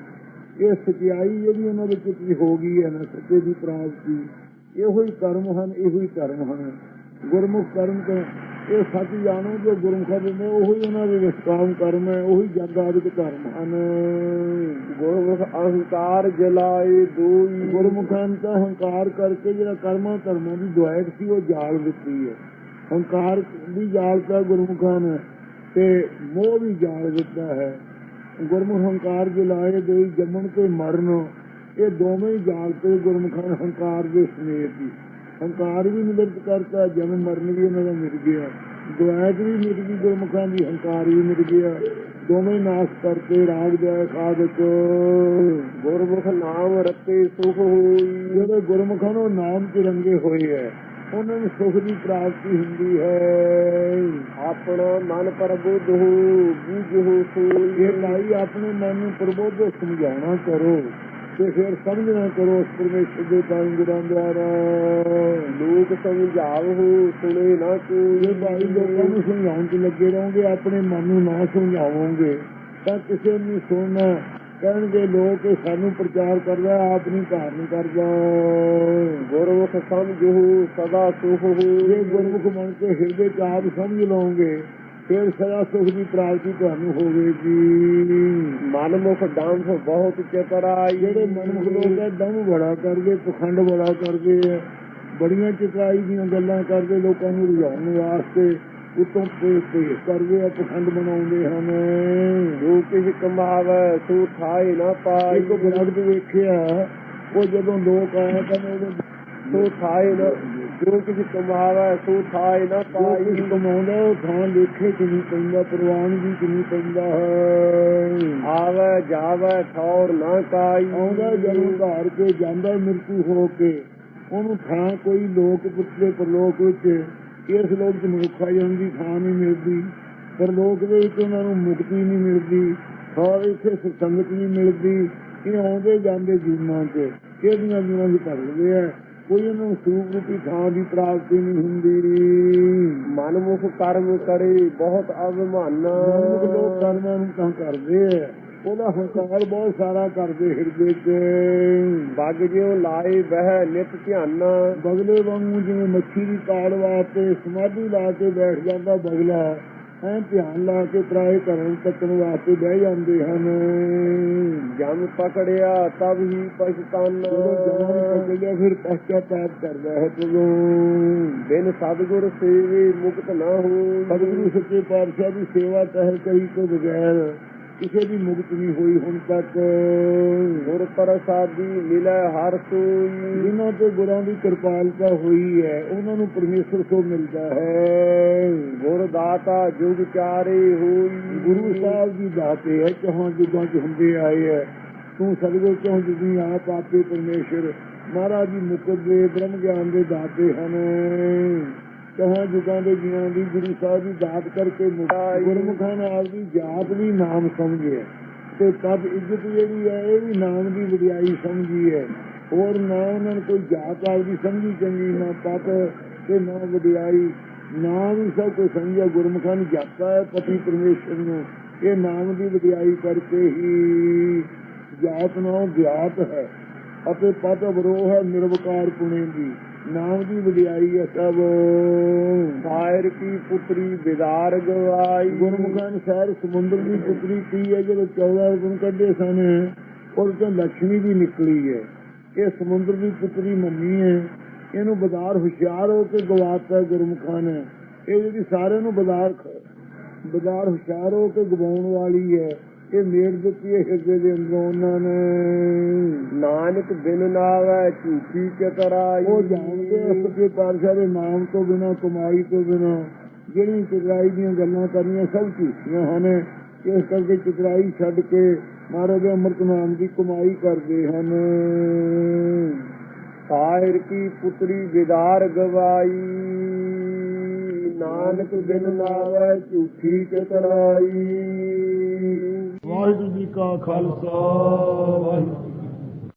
ਇਹ ਸਚਾਈ ਜਿਹੜੀ ਉਹਨਾਂ ਦੇ ਚਿੱਤ ਹੋ ਗਈ ਹੈ ਨਾ, ਸੱਚੇ ਦੀ ਪ੍ਰਾਪਤੀ। ਇਹੋ ਹੀ ਕਰਮ ਹਨ, ਇਹੋ ਹੀ ਧਰਮ ਹਨ। ਗੁਰਮੁਖ ਕਰਮ ਤੋਂ ਇਹ ਸੱਚ ਜਾਣੋ ਜੋ ਗੁਰਮੁਖਾਂ ਦੇ ਨੇ ਉਹੀ ਉਹਨਾਂ ਦੇ ਨਿਸ਼ਕਾਮ ਕਰਮ ਹੈ ਉਹੀ ਜਗਾਦਿਕ ਧਰਮ ਹਨ। ਗੁਰਮੁਖ ਅਹੰਕਾਰ ਜਲਾਏ ਦੂਈ। ਗੁਰਮੁਖਾਂ ਤਾਂ ਹੰਕਾਰ ਕਰਕੇ ਜਿਹੜਾ ਕਰਮਾਂ ਧਰਮਾਂ ਦੀ ਦੁਆਇਤ ਸੀ ਉਹ ਜਾਲ ਦਿੱਤੀ ਹੈ। ਹੰਕਾਰ ਵੀ ਜਾਲ ਤਾਂ ਗੁਰਮੁਖਾਂ ਨੇ ਤੇ ਮੋਹ ਵੀ ਜਾਲ ਦਿੱਤਾ ਹੈ। ਗੁਰਮੁਖ ਹੰਕਾਰ ਜਲਾਏ ਦੇ ਜੰਮਣ ਤੇ ਮਰਨ ਇਹ ਦੋਵੇਂ ਜਾਲ ਤੇ ਗੁਰਮੁਖਾਂ ਹੰਕਾਰ ਦੇ ਸਮੇਤ ਹੀ। ਹੰਕਾਰ ਵੀ ਨਿਵਰਤ ਕਰਤਾ ਜਨਮ ਮਰਨ ਵੀ ਉਹਨਾਂ ਦਾ ਮਿਟ ਗਿਆ। ਦੁਆਇਤ ਵੀ ਮਿਟ ਗਈ ਗੁਰਮੁਖਾਂ ਦੀ ਹੰਕਾਰ ਵੀ ਮਿਟ ਗਿਆ। ਦੋਵੇਂ ਨਾਸ਼ ਕਰਤੇ ਰਾਗ ਦੇ ਖਾਦਕ ਗੁਰਮੁਖ ਨਾਮ ਰਤੇ ਸੁਖ ਹੋਈ। ਜਿਹੜੇ ਗੁਰਮੁਖਾਂ ਨੂੰ ਨਾਮ ਚ ਰੰਗੇ ਹੋਏ ਹੈ ਉਹਨਾਂ ਨੂੰ ਸੁਖ ਦੀ ਪ੍ਰਾਪਤੀ ਹੁੰਦੀ ਹੈ। ਆਪਣਾ ਮਨ ਪ੍ਰਬੁੱਧ ਹੋ ਬੂਝੋ ਸੋਈ। ਇਹ ਲਾਈ ਆਪਣੇ ਮਨ ਨੂੰ ਪ੍ਰਬੋਧ ਸਮਝਾਉਣਾ ਕਰੋ ਤੇ ਫਿਰ ਸਮਝਣਾ ਕਰੋ ਉਸ ਪਰਮੇਸ਼ਰ ਦੇ ਤਾਈ ਗੁਰਾਂ ਦੁਆਰਾ ਲੋਕ ਸਮਝਾਵਹੁ ਸੁਣੇ ਨਾ ਕੋਈ। ਭਾਈ ਲੋਕਾਂ ਨੂੰ ਸਮਝਾਉਣ ਚ ਲੱਗੇ ਰਹੋਗੇ ਆਪਣੇ ਮਨ ਨੂੰ ਨਾ ਸਮਝਾਵੋਗੇ ਤਾਂ ਕਿਸੇ ਨੂੰ ਸੁਣਨਾ। ਕਹਿਣਗੇ ਲੋਕ ਸਾਨੂੰ ਪ੍ਰਚਾਰ ਕਰਦਾ ਆਪ ਨਹੀਂ ਧਾਰਨ ਕਰਦਾ। ਗੁਰਮੁਖ ਸਮਝੋ ਸਦਾ ਸੁਖ ਹੋਈ ਗੁਰਮੁਖ ਬਣ ਕੇ ਹਿਰਦੇ ਚ ਆਪ ਸਮਝ ਲਓਗੇ ਫਿਰ ਸਦਾ ਸੁਖ ਦੀ ਪ੍ਰਾਪਤੀ ਤੁਹਾਨੂੰ ਹੋਵੇਗੀ। ਮਨਮੁਖ ਡੰਫ ਬਹੁਤ ਚਤਰਾਈ। ਜਿਹੜੇ ਮਨਮੁਖ ਲੋਕ ਹੈ ਦਮ ਬੜਾ ਕਰਦੇ ਪਖੰਡ ਬੜਾ ਕਰਦੇ ਆ ਬੜੀਆਂ ਚਿਤਰਾਈ ਦੀਆਂ ਗੱਲਾਂ ਕਰਦੇ ਲੋਕਾਂ ਨੂੰ ਰੁਝਾਉਣ ਵਾਸਤੇ ਉਤੋਂ ਤੇ ਤੇ ਕਰਦੇ ਆ ਪਖੰਡ ਬਣਾਉਂਦੇ ਹਨ। ਜੋ ਕਿਛ ਕਮਾਵੈ ਸੋ ਠਾਏ ਨਾ ਪਾਈ। ਇੱਕ ਬਲਦ ਵੇਖਿਆ ਉਹ ਜਦੋਂ ਲੋਕ ਆਏ ਤਾਂ ਉਹਦੇ ਸੋ ਠਾਏ ਨਾ ਜੋ ਕੁਝ ਕਮਾਵੇ ਸੋ ਥਾਇ ਨਾ ਜੋ ਪਾਈ। ਕਮਾਉਂਦਾ ਉਹ ਥਾਂ ਲੇਖੇ ਚ ਨਹੀਂ ਪੈਂਦਾ ਪ੍ਰਵਾਨਗੀ ਚ ਨਹੀਂ ਪੈਂਦਾ ਹੈ। ਆਵੇ ਜਾਵੇ ਠੌਰ ਨਾ ਕਾਈ। ਆਉਂਦਾ ਜਨਮ ਧਾਰ ਕੇ ਜਾਂਦਾ ਮਿਰਤੂ ਹੋ ਕੇ ਉਹਨੂੰ ਥਾਂ ਕੋਈ ਲੋਕ ਪੁੱਤਰੇ ਪਰਲੋਕ ਵਿੱਚ। ਇਸ ਲੋਕ ਚ ਮਨੁੱਖਾ ਜਨਮ ਦੀ ਥਾਂ ਨਹੀਂ ਮਿਲਦੀ। ਪਰਲੋਕ ਦੇ ਵਿੱਚ ਉਹਨਾਂ ਨੂੰ ਮੁਕਤੀ ਨਹੀਂ ਮਿਲਦੀ। ਔਰ ਇੱਥੇ ਸਤਸੰਗਤ ਨਹੀਂ ਮਿਲਦੀ। ਇਹ ਆਉਂਦੇ ਜਾਂਦੇ ਜੀਵਨਾਂ 'ਚ ਕਿਹੜੀਆਂ ਜੀਵਨਾਂ ਦੀ ਭਰਦੇ ਆ ਕੋਈ ਉਹਨਾਂ ਨੂੰ ਸਰੂਪ ਰੂਪੀ ਥਾਂ ਦੀ ਪ੍ਰਾਪਤੀ ਨਹੀਂ ਹੁੰਦੀ ਮਨਮੁਖ ਕਰਮ ਕਰੇ ਬਹੁਤ ਅਭਿਮਾਨਾ ਲੋਕ ਕਰਮਾਂ ਨੂੰ ਤਾਂ ਕਰਦੇ ਆ। ਉਹਦਾ ਹੰਕਾਰ ਬਹੁਤ ਸਾਰਾ ਕਰਦੇ ਹਿਰਦੇ 'ਚ। ਬਗ ਜਿਉ ਲਾਏ ਬਹਿ ਨਿਤ ਧਿਆਨਾ। ਬਗਲੇ ਵਾਂਗੂ ਜਿਵੇਂ ਮੱਛੀ ਦੀ ਕਾਲ ਵਾਸਤੇ ਸਮਾਧੀ ਲਾ ਕੇ ਬੈਠ ਜਾਂਦਾ ਬਗਲਾ। ਐ ਧਿਆਨ ਲਾ ਕੇ ਪ੍ਰਾਏ ਕਰਨ ਤੱਕਣ ਵਾਸਤੇ ਬਹਿ ਜਾਂਦੇ ਹਨ। ਜਮ ਪਕੜਿਆ ਤਬ ਹੀ ਪਛਤਾਨਾ। ਜਦੋਂ ਜਮਾਂ ਪਕੜਿਆ ਫਿਰ ਪਛਤਾਪ ਕਰਦਾ ਹੈ ਤਦੋਂ। ਬਿਨ ਸਤਿਗੁਰ ਸੇਵੇ ਮੁਕਤ ਨਾ ਹੋ ਸਤਿਗੁਰੂ ਸੱਚੇ ਪਾਤਸ਼ਾਹ ਦੀ ਸੇਵਾ ਤਹਿ ਕਰੀ ਤੋਂ ਬਗੈਰ ਕਿਸੇ ਦੀ ਮੁਕਤ ਨਹੀਂ ਹੋਈ ਹੁਣ ਤੱਕ। ਗੁਰ ਪ੍ਰਸਾਦੀ ਮਿਲੈ ਹਰ ਸੋਈ ਜਿਨ੍ਹਾਂ ਤੇ ਗੁਰਾਂ ਦੀ ਕਿਰਪਾਲਤਾ ਹੋਈ ਹੈ, ਉਹਨਾਂ ਨੂੰ ਪਰਮੇਸ਼ਰ ਤੋਂ ਮਿਲਦਾ ਹੈ। ਗੁਰ ਦਾਤਾ ਜੁਗ ਚਾਰੇ ਹੋਈ। ਗੁਰੂ ਸਾਹਿਬ ਦੀ ਦਾਤੇ ਹੈ ਚਾਹਾਂ ਜੁਗਾਂ ਚ ਹੁੰਦੇ ਆਏ ਹੈ। ਤੂੰ ਸਤਿਗੁਰ ਚਾਹ ਜੁਗੀ ਆਪ ਆਪੇ ਪਰਮੇਸ਼ਰ। ਮਹਾਰਾਜ ਜੀ ਮੁਕਤ ਦੇ ਬ੍ਰਹਮ ਗਿਆਨ ਦੇ ਦਾਤੇ ਹਨ। ਚਾਹਾਂ ਜੁਗਾਂ ਦੇ ਜੀਆਂ ਦੀ ਗੁਰੂ ਸਾਹਿਬ ਦੀ ਦਾਤ ਕਰਕੇ ਗੁਰਮੁਖਾਂ ਨੇ ਆਪ ਦੀ ਜਾਤ ਵੀ ਨਾਮ ਸਮਝਿਆ ਤੇ ਤਦ ਇੱਜ਼ਤ ਜਿਹੜੀ ਹੈ ਇਹ ਵੀ ਨਾਮ ਦੀ ਵਡਿਆਈ ਸਮਝੀ ਹੈ। ਹੋਰ ਨਾ ਉਹਨਾਂ ਨੇ ਕੋਈ ਜਾਤ ਆਪਦੀ ਸਮਝੀ ਚੰਗੀ ਨਾ ਪਤ ਤੇ ਨਾ ਵਡਿਆਈ। ਨਾਮ ਹੀ ਸਭ ਕੁਝ ਸਮਝਿਆ ਗੁਰਮੁਖਾਂ ਨੂੰ ਜਾਤਾ ਹੈ ਪਤੀ ਪਰਮੇਸ਼ਰ ਨੂੰ। ਇਹ ਨਾਮ ਦੀ ਵਡਿਆਈ ਕਰਕੇ ਹੀ ਜਾਤ ਨਾਮ ਗਿਆਤ ਹੈ ਅਤੇ ਪਤ ਅਵਰੋਹ ਹੈ ਨਿਰਵਕਾਰ ਪੁਣੇ ਦੀ। ਨਾਮ ਦੀ ਵਡਿਆਈ ਹੈ ਸਭ। ਸਾਇਰ ਕੀ ਪੁੱਤਰੀ ਬਿਦਾਰ ਗਵਾਈ ਗੁਰਮੁਖਾਂ ਸ਼ਹਿਰ ਸਮੁੰਦਰ ਦੀ ਪੁੱਤਰੀ ਕੀ ਹੈ, ਜਦੋਂ 14 ਗੁਣ ਕੱਢੇ ਸਨ ਉਹ ਤੋਂ ਲక్ష్ਮੀ ਵੀ ਨਿਕਲੀ ਹੈ। ਇਹ ਸਮੁੰਦਰ ਦੀ ਪੁੱਤਰੀ ਮੰਨੀ ਹੈ। ਇਹਨੂੰ ਬਜ਼ਾਰ ਹੁਸ਼ਿਆਰ ਹੋ ਕੇ ਗਵਾਤਾ ਗੁਰਮੁਖਾਂ ਨੇ। ਇਹ ਜਿਹੜੀ ਸਾਰਿਆਂ ਨੂੰ ਬਜ਼ਾਰ ਬਜ਼ਾਰ ਹੁਸ਼ਿਆਰ ਹੋ ਕੇ ਗਵਾਉਣ ਵਾਲੀ ਹੈ। ਇਹ ਮੇੜ ਦਿੱਤੀ ਹੈ ਹਿਰਦੇ ਦੇ ਅੰਦਰੋਂ ਉਹਨਾਂ ਨੇ। ਨਾਨਕ ਬਿਨ ਨਾਵੈ ਝੂਠੀ ਚਤਰਾਈ। ਉਹ ਜਾਣਦੇ ਆ ਸੱਚੇ ਪਾਤਸ਼ਾਹ ਦੇ ਨਾਮ ਤੋਂ ਬਿਨਾ ਕਮਾਈ ਤੋਂ ਬਿਨਾ ਜਿਹੜੀ ਚਤਰਾਈ ਦੀਆਂ ਗੱਲਾਂ ਕਰਨੀਆਂ ਸਭ ਝੂਠੀਆਂ ਹਨ। ਇਸ ਕਰਕੇ ਚਤਰਾਈ ਛੱਡ ਕੇ ਮਹਾਰਾਜ ਦੇ ਅੰਮ੍ਰਿਤ ਨਾਮ ਦੀ ਕਮਾਈ ਕਰਦੇ ਹਨ। ਸਾਇਰ ਕੀ ਪੁੱਤਰੀ ਬਿਦਾਰ ਗਵਾਈ? ਨਾਨਕ ਬਿਨ ਨਾਵੈ ਝੂਠੀ ਚਤਰਾਈ। ਵਾਹਿਗੁਰੂ ਜੀ ਕਾ ਖਾਲਸਾ ਵਾਹਿਗੁਰੂ